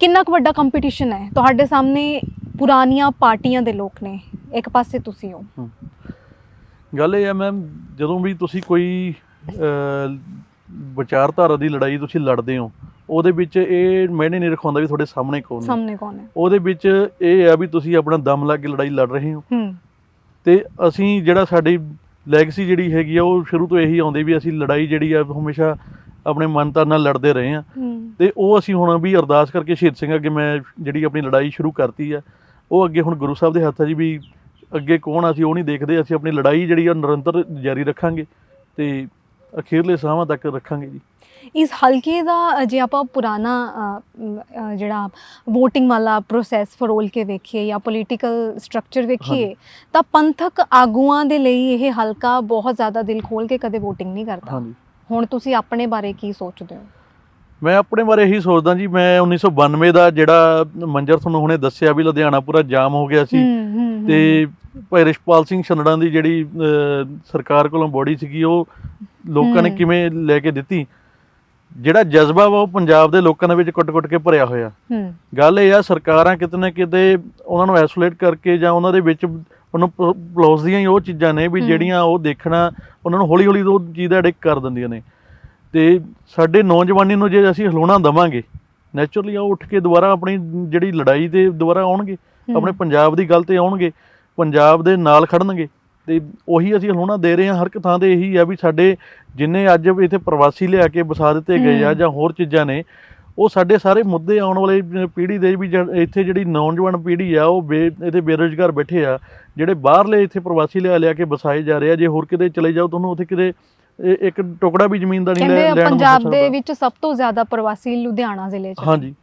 ਕਿੰਨਾ ਕੁ ਵੱਡਾ ਕੰਪੀਟੀਸ਼ਨ ਹੈ? ਤੁਹਾਡੇ ਸਾਹਮਣੇ ਪੁਰਾਣੀਆਂ ਪਾਰਟੀਆਂ ਦੇ ਲੋਕ ਨੇ। ਇੱਕ ਪਾਸੇ ਤੁਸੀਂ ਹੋ। ਗੱਲ ਇਹ ਹੈ ਮੈਮ ਜਦੋਂ ਵੀ ਤੁਸੀਂ ਕੋਈ ਵਿਚਾਰਧਾਰਾ ਦੀ ਲੜਾਈ ਤੁਸੀਂ ਲੜਦੇ ਹੋ ਉਹਦੇ ਵਿੱਚ ਇਹ ਮੈਨੇ ਨਹੀਂ ਰਖਾਉਂਦਾ ਵੀ ਤੁਹਾਡੇ ਸਾਹਮਣੇ ਕੌਣ ਨੇ ਸਾਹਮਣੇ ਕੌਣ ਹੈ। ਉਹਦੇ ਵਿੱਚ ਇਹ ਹੈ ਵੀ ਤੁਸੀਂ ਆਪਣਾ ਦਮ ਲਾ ਕੇ ਲੜਾਈ ਲੜ ਰਹੇ ਹੋ। ਹੂੰ। ਤੇ ਅਸੀਂ ਜਿਹੜਾ ਸਾਡੀ ਲੈਗਸੀ ਜਿਹੜੀ ਹੈਗੀ ਆ ਉਹ ਸ਼ੁਰੂ ਤੋਂ ਇਹੀ ਆਉਂਦੀ ਵੀ ਅਸੀਂ ਲੜਾਈ ਜਿਹੜੀ ਆ ਹਮੇਸ਼ਾ ਆਪਣੇ ਮਨਤਾ ਨਾਲ ਲੜਦੇ ਰਹੇ ਆ। ਹੂੰ। ਤੇ ਉਹ ਅਸੀਂ ਹੁਣ ਵੀ ਅਰਦਾਸ ਕਰਕੇ ਸ਼ਹੀਦ ਸਿੰਘ ਅੱਗੇ ਮੈਂ ਜਿਹੜੀ ਆਪਣੀ ਲੜਾਈ ਸ਼ੁਰੂ ਕਰਤੀ ਆ ਉਹ ਅੱਗੇ ਹੁਣ ਗੁਰੂ ਸਾਹਿਬ ਦੇ ਹੱਥ ਆ ਜੀ ਵੀ ਅੱਗੇ ਕੌਣ ਆ ਅਸੀਂ ਉਹ ਨਹੀਂ ਦੇਖਦੇ ਅਸੀਂ ਆਪਣੀ ਲੜਾਈ ਜਿਹੜੀ ਆ ਨਿਰੰਤਰ ਜਾਰੀ ਰੱਖਾਂਗੇ ਤੇ ਅਖੀਰਲੇ ਸਾਹਾਂ ਤੱਕ ਰੱਖਾਂਗੇ ਜੀ। ਇਸ ਹਲਕੇ ਦਾ ਜੇ ਆਪਾਂ ਪੁਰਾਣਾ ਜਿਹੜਾ VOTING ਵਾਲਾ ਪ੍ਰੋਸੈਸ ਫਰੋਲ ਕੇ ਵੇਖੀਏ ਜਾਂ ਪੋਲੀਟੀਕਲ ਸਟਰਕਚਰ ਵੇਖੀਏ ਤਾਂ ਪੰਥਕ ਆਗੂਆਂ ਦੇ ਲਈ ਇਹ ਹਲਕਾ ਬਹੁਤ ਜ਼ਿਆਦਾ ਦਿਲ ਖੋਲ ਕੇ ਕਦੇ VOTING ਨਹੀਂ ਕਰਦਾ। ਹੁਣ ਤੁਸੀਂ ਆਪਣੇ ਬਾਰੇ ਕੀ ਸੋਚਦੇ ਹੋ? ਮੈਂ ਆਪਣੇ ਬਾਰੇ ਇਹੀ ਸੋਚਦਾ ਜੀ ਮੈਂ 1992 ਦਾ ਜਿਹੜਾ ਮੰਜ਼ਰ ਤੁਹਾਨੂੰ ਹੁਣੇ ਦੱਸਿਆ ਵੀ ਲੁਧਿਆਣਾ ਪੂਰਾ ਜਾਮ ਹੋ ਗਿਆ ਸੀ। ਤੇ ਭਾਈ ਰਿਸ਼ਪਾਲ ਸਿੰਘ ਛੰਦੜਾਂ ਦੀ ਜਿਹੜੀ ਸਰਕਾਰ ਕੋਲੋਂ ਬੋਡੀ ਸੀਗੀ ਉਹ ਲੋਕਾਂ ਨੇ। ਕਿਵੇਂ ਲੈ ਕੇ ਦਿੱਤੀ? ਜਿਹੜਾ ਜਜ਼ਬਾ ਵਾ ਉਹ ਪੰਜਾਬ ਦੇ ਲੋਕਾਂ ਦੇ ਵਿੱਚ ਕੁੱਟ-ਕੁੱਟ ਕੇ ਭਰਿਆ ਹੋਇਆ ਹੂੰ ਗੱਲ ਇਹ ਆ ਸਰਕਾਰਾਂ ਕਿਤੇ ਨਾ ਕਿਤੇ ਉਹਨਾਂ ਨੂੰ ਆਈਸੋਲੇਟ ਕਰਕੇ ਜਾਂ ਉਹਨਾਂ ਦੇ ਵਿੱਚ ਉਹਨੂੰ ਪਲੋਸਦੀਆਂ ਹੀ ਉਹ ਚੀਜ਼ਾਂ ਨੇ ਵੀ। ਜਿਹੜੀਆਂ ਉਹ ਦੇਖਣਾ ਉਹਨਾਂ ਨੂੰ ਹੌਲੀ-ਹੌਲੀ ਉਹ ਚੀਜ਼ ਦਾ ਅਡਿਕ ਕਰ ਦਿੰਦੀਆਂ ਨੇ ਤੇ ਸਾਡੇ ਨੌਜਵਾਨੀ ਨੂੰ ਜੇ ਅਸੀਂ ਹਿਲਾਉਣਾ ਦਵਾਂਗੇ ਨੇਚਰਲੀ ਉਹ ਉੱਠ ਕੇ ਦੁਬਾਰਾ ਆਪਣੀ ਜਿਹੜੀ ਲੜਾਈ ਤੇ ਦੁਬਾਰਾ ਆਉਣਗੇ। ਆਪਣੇ ਪੰਜਾਬ ਦੀ ਗੱਲ ਤੇ ਆਉਣਗੇ ਪੰਜਾਬ ਦੇ ਨਾਲ ਖੜਨਗੇ ਤੇ ਉਹੀ ਅਸੀਂ ਹਲਾਉਣਾ ਦੇ ਰਹੇ ਹਾਂ ਹਰ ਇੱਕ ਥਾਂ ਤੇ ਇਹੀ ਆ ਵੀ ਸਾਡੇ ਜਿੰਨੇ ਅੱਜ ਇੱਥੇ ਪ੍ਰਵਾਸੀ ਲਿਆ ਕੇ ਵਸਾ ਦਿੱਤੇ ਗਏ ਆ। ਜਾਂ ਹੋਰ ਚੀਜ਼ਾਂ ਨੇ ਉਹ ਸਾਡੇ ਸਾਰੇ ਮੁੱਦੇ ਆਉਣ ਵਾਲੇ ਪੀੜ੍ਹੀ ਦੇ ਵੀ ਇੱਥੇ ਜਿਹੜੀ ਨੌਜਵਾਨ ਪੀੜ੍ਹੀ ਆ ਉਹ ਬੇ ਇੱਥੇ ਬੇਰੁਜ਼ਗਾਰ ਬੈਠੇ ਆ ਜਿਹੜੇ ਬਾਹਰਲੇ ਇੱਥੇ ਪ੍ਰਵਾਸੀ ਲਿਆ ਲਿਆ ਕੇ ਵਸਾਏ ਜਾ ਰਹੇ ਆ ਜੇ ਹੋਰ ਕਿਤੇ ਚਲੇ ਜਾਓ ਤੁਹਾਨੂੰ ਉੱਥੇ ਕਿਤੇ ਇੱਕ ਟੁਕੜਾ ਵੀ ਜ਼ਮੀਨ ਦਾ ਨਹੀਂ ਲੈਣ ਨੂੰ ਪੰਜਾਬ ਦੇ। ਵਿੱਚ ਸਭ ਤੋਂ ਜ਼ਿਆਦਾ ਪ੍ਰਵਾਸੀ ਲੁਧਿਆਣਾ ਜ਼ਿਲ੍ਹੇ 'ਚ। ਹਾਂਜੀ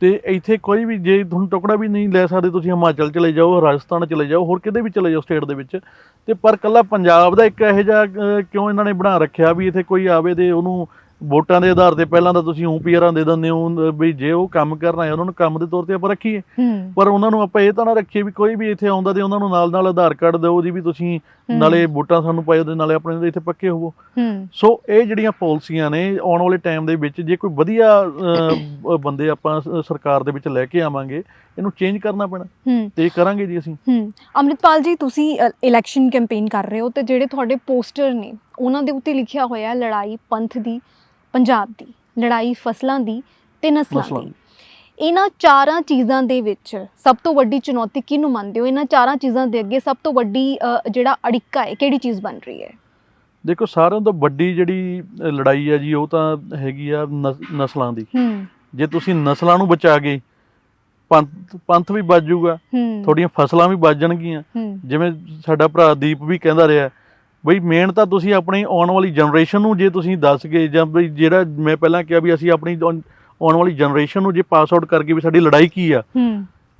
ਤੇ ਇੱਥੇ ਕੋਈ ਵੀ ਜੇ ਤੁਹਾਨੂੰ ਟੁਕੜਾ ਵੀ ਨਹੀਂ ਲੈ ਸਕਦੇ ਤੁਸੀਂ ਹਿਮਾਚਲ ਚਲੇ ਜਾਓ ਰਾਜਸਥਾਨ ਚਲੇ ਜਾਓ ਹੋਰ ਕਿਤੇ ਵੀ ਚਲੇ ਜਾਓ ਸਟੇਟ ਦੇ ਵਿੱਚ ਤੇ ਪਰ ਕੱਲਾ ਪੰਜਾਬ ਦਾ ਇੱਕ ਇਹੋ ਜਿਹਾ ਕਿਉਂ ਇਹਨਾਂ ਨੇ ਬਣਾ ਰੱਖਿਆ ਵੀ ਇੱਥੇ ਕੋਈ ਆਵੇ ਤੇ ਉਹਨੂੰ ਵੋਟਾਂ ਦੇ ਆਧਾਰ ਤੇ ਪਹਿਲਾਂ ਤਾਂ ਤੁਸੀਂ ਊਪੀਆਰਾਂ ਦੇ ਦਿੰਦੇ ਹੋ ਵੀ ਜੇ ਉਹ ਕੰਮ ਕਰਨਾ ਹੈ ਉਹਨਾਂ ਨੂੰ ਕੰਮ ਦੇ ਤੌਰ ਤੇ ਆਪਾਂ ਰੱਖੀਏ ਪਰ ਉਹਨਾਂ ਨੂੰ ਆਪਾਂ ਇਹ ਤਾਂ ਨਾ ਰੱਖੀਏ ਵੀ ਕੋਈ ਵੀ ਇੱਥੇ ਆਉਂਦਾ ਤੇ ਉਹਨਾਂ ਨੂੰ ਨਾਲ ਨਾਲ ਆਧਾਰ ਕਾਰਡ ਦਿਓ ਜੀ ਵੀ ਤੁਸੀਂ। ਨਾਲੇ ਵੋਟਾਂ ਸਾਨੂੰ ਪਾਇਓ ਤੇ ਨਾਲੇ ਆਪਣੇ ਇੱਥੇ ਪੱਕੇ ਹੋਵੋ। ਸੋ ਇਹ ਜਿਹੜੀਆਂ ਪਾਲਿਸੀਆਂ ਨੇ ਆਉਣ ਵਾਲੇ ਟਾਈਮ ਦੇ ਵਿੱਚ ਜੇ ਕੋਈ ਵਧੀਆ ਬੰਦੇ ਆਪਾਂ ਸਰਕਾਰ ਦੇ ਵਿੱਚ ਲੈ ਕੇ ਆਵਾਂਗੇ ਇਹਨੂੰ ਚੇਂਜ ਕਰਨਾ ਪੈਣਾ। ਤੇ ਕਰਾਂਗੇ ਜੀ ਅਸੀਂ। ਅੰਮ੍ਰਿਤਪਾਲ ਜੀ ਤੁਸੀਂ ਇਲੈਕਸ਼ਨ ਕੈਂਪੇਨ ਕਰ ਰਹੇ ਹੋ ਤੇ ਜਿਹੜੇ ਤੁਹਾਡੇ ਪੋਸਟਰ ਨੇ ਉਹਨਾਂ ਦੇ ਉੱਤੇ ਲਿਖਿਆ ਹੋਇਆ ਲੜਾਈ ਪੰਥ ਦੀ ਪੰਜਾਬ ਦੀ ਲੜਾਈ ਫਸਲਾਂ ਦੀ ਤੇ ਨਸਲਾਂ ਦੀ। ਇਹਨਾਂ ਚਾਰਾਂ ਚੀਜ਼ਾਂ ਦੇ ਵਿੱਚ ਸਭ ਤੋਂ ਵੱਡੀ ਚੁਣੌਤੀ ਕਿਹਨੂੰ ਮੰਨਦੇ ਹੋ? ਇਹਨਾਂ ਚਾਰਾਂ ਚੀਜ਼ਾਂ ਦੇ ਅੱਗੇ ਸਭ ਤੋਂ ਵੱਡੀ ਜਿਹੜਾ ਅੜਿੱਕਾ ਹੈ ਕਿਹੜੀ ਚੀਜ਼ ਬਣ ਰਹੀ ਹੈ? ਦੇਖੋ ਸਾਰਿਆਂ ਤੋਂ ਵੱਡੀ ਜਿਹੜੀ ਲੜਾਈ ਹੈ ਜੀ ਉਹ ਤਾਂ ਹੈਗੀ ਆ ਨਸ- ਨਸਲਾਂ ਦੀ। ਜੇ ਤੁਸੀਂ ਨਸਲਾਂ ਨੂੰ ਬਚਾ ਗਏ ਪੰਥ ਪੰਥ ਵੀ ਬਚ ਜਾਊਗਾ ਤੁਹਾਡੀਆਂ ਫਸਲਾਂ ਵੀ ਬਚ ਜਾਣਗੀਆਂ। ਜਿਵੇਂ ਸਾਡਾ ਭਰਾ ਦੀਪ ਵੀ ਕਹਿੰਦਾ ਰਿਹਾ ਬਈ ਮੇਨ ਤਾਂ ਤੁਸੀਂ ਆਪਣੀ ਆਉਣ ਵਾਲੀ ਜਨਰੇਸ਼ਨ ਨੂੰ ਜੇ ਤੁਸੀਂ ਦੱਸ ਗਏ ਜਾਂ ਬਈ ਜਿਹੜਾ ਮੈਂ ਪਹਿਲਾਂ ਕਿਹਾ ਵੀ ਅਸੀਂ ਆਪਣੀ ਆਉਣ ਵਾਲੀ ਜਨਰੇਸ਼ਨ ਨੂੰ ਜੇ ਪਾਸ ਆਊਟ ਕਰਕੇ ਵੀ ਸਾਡੀ ਲੜਾਈ ਕੀ ਆ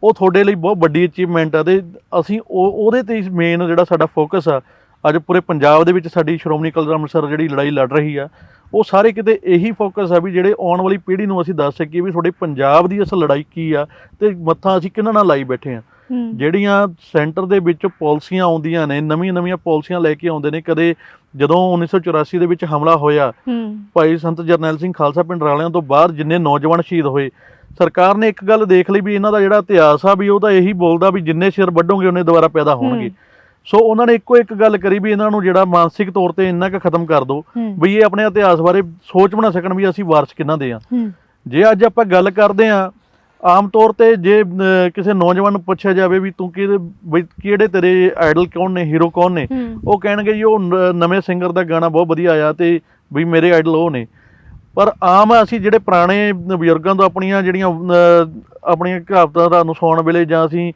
ਉਹ ਤੁਹਾਡੇ ਲਈ ਬਹੁਤ ਵੱਡੀ ਅਚੀਵਮੈਂਟ ਆ ਤੇ ਅਸੀਂ ਉਹ ਉਹਦੇ ਤੇ ਮੇਨ ਜਿਹੜਾ ਸਾਡਾ ਫੋਕਸ ਆ ਅੱਜ ਪੂਰੇ ਪੰਜਾਬ ਦੇ ਵਿੱਚ ਸਾਡੀ ਸ਼੍ਰੋਮਣੀ ਅਕਾਲੀ ਦਲ ਅੰਮ੍ਰਿਤਸਰ ਜਿਹੜੀ ਲੜਾਈ ਲੜ ਰਹੀ ਆ ਉਹ ਸਾਰੇ ਕਿਤੇ ਇਹੀ ਫੋਕਸ ਆ ਵੀ ਜਿਹੜੇ ਆਉਣ ਵਾਲੀ ਪੀੜ੍ਹੀ ਨੂੰ ਅਸੀਂ ਦੱਸ ਸਕੀਏ ਵੀ ਤੁਹਾਡੇ ਪੰਜਾਬ ਦੀ ਅਸਲ ਲੜਾਈ ਕੀ ਆ ਤੇ ਮੱਥਾ ਅਸੀਂ ਕਿਹਨਾਂ ਨਾਲ ਲਾਈ ਬੈਠੇ ਆ। ਜਿਹੜੀਆਂ ਸੈਂਟਰ ਦੇ ਵਿੱਚ ਪਾਲਿਸੀਆਂ ਆਉਂਦੀਆਂ ਨੇ ਨਵੀਆਂ ਨਵੀਆਂ ਪਾਲਿਸੀਆਂ ਲੈ ਕੇ ਆਉਂਦੇ ਨੇ ਕਦੇ ਜਦੋਂ 1984 ਦੇ ਵਿੱਚ ਹਮਲਾ ਹੋਇਆ ਭਾਈ ਸੰਤ ਜਰਨੈਲ ਸਿੰਘ ਖਾਲਸਾ ਪਿੰਡ ਰਾਲਿਆਂ ਤੋਂ ਬਾਅਦ ਜਿੰਨੇ ਨੌਜਵਾਨ ਸ਼ਹੀਦ ਹੋਏ ਸਰਕਾਰ ਨੇ ਇੱਕ ਗੱਲ ਦੇਖ ਲਈ ਵੀ ਇਹਨਾਂ ਦਾ ਜਿਹੜਾ ਇਤਿਹਾਸ ਆ ਵੀ ਉਹ ਤਾਂ ਇਹੀ ਬੋਲਦਾ ਵੀ ਜਿੰਨੇ ਸਿਰ ਵੱਢੋਗੇ ਉਹਨੇ ਦੁਬਾਰਾ ਪੈਦਾ ਹੋਣਗੇ। ਸੋ ਉਹਨਾਂ ਨੇ ਇੱਕੋ ਇੱਕ ਗੱਲ ਕਰੀ ਵੀ ਇਹਨਾਂ ਨੂੰ ਜਿਹੜਾ ਮਾਨਸਿਕ ਤੌਰ ਤੇ ਇੰਨਾ ਕੁ ਖਤਮ ਕਰ ਦਿਓ ਹੂੰ। ਵੀ ਇਹ ਆਪਣੇ ਇਤਿਹਾਸ ਬਾਰੇ ਸੋਚ ਬਣਾ ਸਕਣ ਵੀ ਅਸੀਂ ਵਾਰਸ ਕਿਹਨਾਂ ਦੇ ਆ। ਜੇ ਅੱਜ ਆਪਾਂ ਗੱਲ ਕਰਦੇ ਆ ਆਮ ਤੌਰ ਤੇ ਜੇ ਕਿਸੇ ਨੌਜਵਾਨ ਨੂੰ ਪੁੱਛਿਆ ਜਾਵੇ ਵੀ ਤੂੰ ਬਈ ਕਿਹੜੇ ਤੇਰੇ ਆਈਡਲ ਕੌਣ ਨੇ ਹੀਰੋ ਕੌਣ ਨੇ ਉਹ ਕਹਿਣਗੇ ਜੀ ਉਹ ਨਵੇਂ ਸਿੰਗਰ ਦਾ ਗਾਣਾ ਬਹੁਤ ਵਧੀਆ ਆਇਆ ਤੇ ਵੀ ਮੇਰੇ ਆਈਡਲ ਉਹ ਨੇ। ਪਰ ਆਮ ਅਸੀਂ ਜਿਹੜੇ ਪੁਰਾਣੇ ਬਜ਼ੁਰਗਾਂ ਤੋਂ ਆਪਣੀਆਂ ਜਿਹੜੀਆਂ ਆਪਣੀਆਂ ਕਹਾਵਤਾਂ ਦਾ ਸੁਣਨ ਵੇਲੇ ਜਾਂ ਅਸੀਂ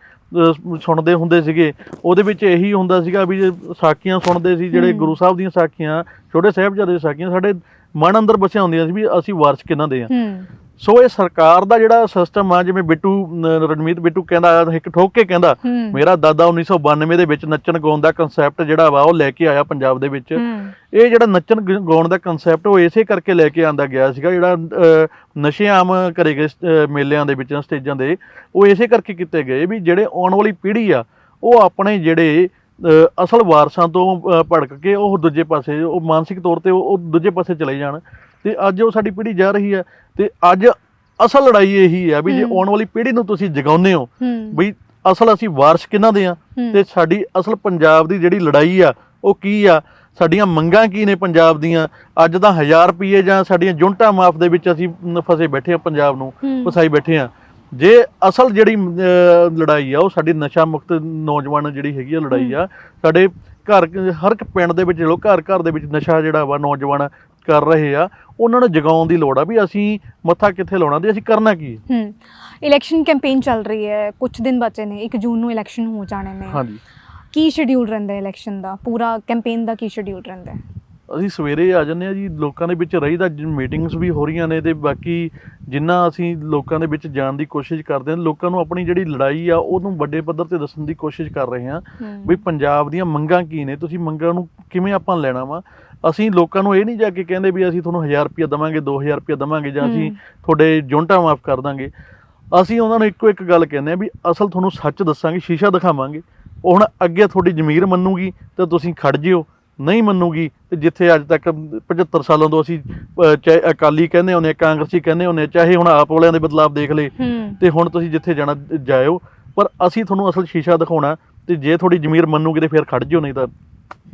ਸੁਣਦੇ ਹੁੰਦੇ ਸੀਗੇ ਉਹਦੇ ਵਿੱਚ ਇਹੀ ਹੁੰਦਾ ਸੀਗਾ ਵੀ ਸਾਖੀਆਂ ਸੁਣਦੇ ਸੀ ਜਿਹੜੇ। ਗੁਰੂ ਸਾਹਿਬ ਦੀਆਂ ਸਾਖੀਆਂ ਛੋਟੇ ਸਾਹਿਬਜ਼ਾਦੇ ਦੀਆਂ ਸਾਖੀਆਂ ਸਾਡੇ ਮਨ ਅੰਦਰ ਬਸਿਆ ਹੁੰਦੀਆਂ ਸੀ ਵੀ ਅਸੀਂ ਵਾਰਸ ਕਿਹਨਾਂ ਦੇ ਆ। ਸੋ ਇਹ ਸਰਕਾਰ ਦਾ ਜਿਹੜਾ ਸਿਸਟਮ ਆ ਜਿਵੇਂ ਬਿੱਟੂ ਰਣਮੀਤ ਬਿੱਟੂ ਕਹਿੰਦਾ ਇੱਕ ਠੋਕ ਕੇ ਕਹਿੰਦਾ ਮੇਰਾ ਦਾਦਾ 1992 ਦੇ ਵਿੱਚ ਨੱਚਣ ਗਾਉਣ ਦਾ ਕਨਸੈਪਟ ਜਿਹੜਾ ਵਾ ਉਹ ਲੈ ਕੇ ਆਇਆ ਪੰਜਾਬ ਦੇ ਵਿੱਚ। ਇਹ ਜਿਹੜਾ ਨੱਚਣ ਗਾਉਣ ਦਾ ਕਨਸੈਪਟ ਉਹ ਇਸੇ ਕਰਕੇ ਲੈ ਕੇ ਆਂਦਾ ਗਿਆ ਸੀਗਾ ਜਿਹੜਾ ਨਸ਼ੇ ਆਮ ਕਰੇ ਗਏ ਮੇਲਿਆਂ ਦੇ ਵਿੱਚ ਸਟੇਜਾਂ ਦੇ ਉਹ ਇਸੇ ਕਰਕੇ ਕੀਤੇ ਗਏ ਵੀ ਜਿਹੜੇ ਆਉਣ ਵਾਲੀ ਪੀੜ੍ਹੀ ਆ ਉਹ ਆਪਣੇ ਜਿਹੜੇ ਅਸਲ ਵਾਰਸਾਂ ਤੋਂ ਭੜਕ ਕੇ ਉਹ ਦੂਜੇ ਪਾਸੇ ਉਹ ਮਾਨਸਿਕ ਤੌਰ ਤੇ ਉਹ ਦੂਜੇ ਪਾਸੇ ਚਲੇ ਜਾਣ। ਤੇ ਅੱਜ ਉਹ ਸਾਡੀ ਪੀੜ੍ਹੀ ਜਾ ਰਹੀ ਹੈ ਤੇ ਅੱਜ ਅਸਲ ਲੜਾਈ ਇਹੀ ਆ ਵੀ ਜੇ ਹੂੰ। ਆਉਣ ਵਾਲੀ ਪੀੜ੍ਹੀ ਨੂੰ ਤੁਸੀਂ ਜਗਾਉਂਦੇ ਹੋ ਹੂੰ ਵੀ ਅਸਲ ਅਸੀਂ ਵਾਰਸ ਕਿਹਨਾਂ ਦੇ ਆ ਹੂੰ। ਤੇ ਸਾਡੀ ਅਸਲ ਪੰਜਾਬ ਦੀ ਜਿਹੜੀ ਲੜਾਈ ਆ ਉਹ ਕੀ ਆ ਸਾਡੀਆਂ ਮੰਗਾਂ ਕੀ ਨੇ ਪੰਜਾਬ ਦੀਆਂ ਅੱਜ ਤਾਂ 1000 ਰੁਪਏ ਜਾਂ ਸਾਡੀਆਂ ਜੁੰਟਾਂ ਮਾਫ ਦੇ ਵਿੱਚ ਅਸੀਂ ਫਸੇ ਬੈਠੇ ਆ ਪੰਜਾਬ ਨੂੰ ਹੂੰ। ਫਸਾਈ ਬੈਠੇ ਆ ਜੇ ਅਸਲ ਜਿਹੜੀ ਲੜਾਈ ਆ ਉਹ ਸਾਡੀ ਨਸ਼ਾ ਮੁਕਤ ਨੌਜਵਾਨ ਜਿਹੜੀ ਹੈਗੀ ਆ ਲੜਾਈ ਆ ਸਾਡੇ ਘਰ ਹਰ ਇੱਕ ਪਿੰਡ ਦੇ ਵਿੱਚ ਲੋ ਘਰ ਘਰ ਦੇ ਵਿੱਚ ਨਸ਼ਾ ਜਿਹੜਾ ਵਾ ਨੌਜਵਾਨ ਕਰ ਰਹੇ ਆ ਉਹਨਾਂ ਨੂੰ ਜਗਾਉਣ ਦੀ ਲੋੜ ਆ ਵੀ ਅਸੀਂ ਮੱਥਾ ਕਿੱਥੇ ਲਾਉਣਾ ਤੇ ਅਸੀਂ ਕਰਨਾ ਕੀ ਹੈ ਹੂੰ ਇਲੈਕਸ਼ਨ ਕੈਂਪੇਨ ਚੱਲ ਰਹੀ ਹੈ ਕੁਝ ਦਿਨ ਬਚੇ ਨੇ 1 ਜੂਨ ਨੂੰ ਇਲੈਕਸ਼ਨ ਹੋ ਜਾਣੇ ਨੇ। ਹਾਂਜੀ। ਕੀ ਸ਼ਡਿਊਲ ਰਹਿੰਦਾ ਹੈ ਇਲੈਕਸ਼ਨ ਦਾ? ਪੂਰਾ ਕੈਂਪੇਨ ਦਾ ਕੀ ਸ਼ਡਿਊਲ ਰਹਿੰਦਾ? ਹੈ ਅਸੀਂ ਸਵੇਰੇ ਆ ਜੰਨੇ ਆ ਜੀ ਲੋਕਾਂ ਦੇ ਵਿੱਚ ਰਹੀਦਾ ਮੀਟਿੰਗਸ ਵੀ ਹੋ ਰਹੀਆਂ ਨੇ ਤੇ ਬਾਕੀ ਜਿੰਨਾ ਅਸੀਂ ਲੋਕਾਂ ਦੇ ਵਿੱਚ ਜਾਣ ਦੀ ਕੋਸ਼ਿਸ਼ ਕਰਦੇ ਹਾਂ ਲੋਕਾਂ ਨੂੰ ਆਪਣੀ ਜਿਹੜੀ ਲੜਾਈ ਆ ਉਹਨੂੰ ਵੱਡੇ ਪੱਧਰ ਤੇ ਦੱਸਣ ਦੀ ਕੋਸ਼ਿਸ਼ ਕਰ ਰਹੇ ਹਾਂ। ਵੀ ਪੰਜਾਬ ਦੀਆਂ ਮੰਗਾਂ ਕੀ ਨੇ? ਤੁਸੀਂ ਮੰਗਾਂ ਨੂੰ ਕਿਵੇਂ ਆਪਾਂ ਲੈਣਾ ਵਾ? ਅਸੀਂ ਲੋਕਾਂ ਨੂੰ ਇਹ ਨਹੀਂ ਜਾ ਕੇ ਕਹਿੰਦੇ ਵੀ ਅਸੀਂ ਤੁਹਾਨੂੰ 1000 ਰੁਪਏ ਦਵਾਂਗੇ 2000 ਰੁਪਏ ਦਵਾਂਗੇ ਜਾਂ ਅਸੀਂ। ਤੁਹਾਡੇ ਜੁੰਟਾ ਮਾਫ ਕਰ ਦਾਂਗੇ। ਅਸੀਂ ਉਹਨਾਂ ਨੂੰ ਇੱਕੋ ਇੱਕ ਗੱਲ ਕਹਿੰਦੇ ਆ ਵੀ ਅਸਲ ਤੁਹਾਨੂੰ ਸੱਚ ਦੱਸਾਂਗੇ ਸ਼ੀਸ਼ਾ ਦਿਖਾਵਾਂਗੇ। ਉਹ ਹੁਣ ਅੱਗੇ ਤੁਹਾਡੀ ਜ਼ਮੀਰ ਮੰਨੂਗੀ ਤਾਂ ਤੁਸੀਂ ਖੜ ਜਿਓ ਨਹੀਂ ਮੰਨੂਗੀ ਤੇ ਜਿੱਥੇ ਅੱਜ ਤੱਕ 75 ਸਾਲਾਂ ਤੋਂ ਅਸੀਂ ਚਾਹੇ ਅਕਾਲੀ ਕਹਿੰਦੇ ਹੁੰਦੇ ਕਾਂਗਰਸੀ ਕਹਿੰਦੇ ਹੁੰਦੇ ਚਾਹੇ ਹੁਣ ਆਪ ਵਾਲਿਆਂ ਦੇ ਬਦਲਾਵ ਦੇਖ ਲਏ ਤੇ ਹੁਣ ਤੁਸੀਂ ਜਿੱਥੇ ਜਾਣਾ ਜਾਇਓ। ਪਰ ਅਸੀਂ ਤੁਹਾਨੂੰ ਅਸਲ ਸ਼ੀਸ਼ਾ ਦਿਖਾਉਣਾ ਤੇ ਜੇ ਤੁਹਾਡੀ ਜ਼ਮੀਰ ਮੰਨੂਗੀ ਤੇ ਫਿਰ ਖੜ ਜਿਓ ਨਹੀਂ ਤਾਂ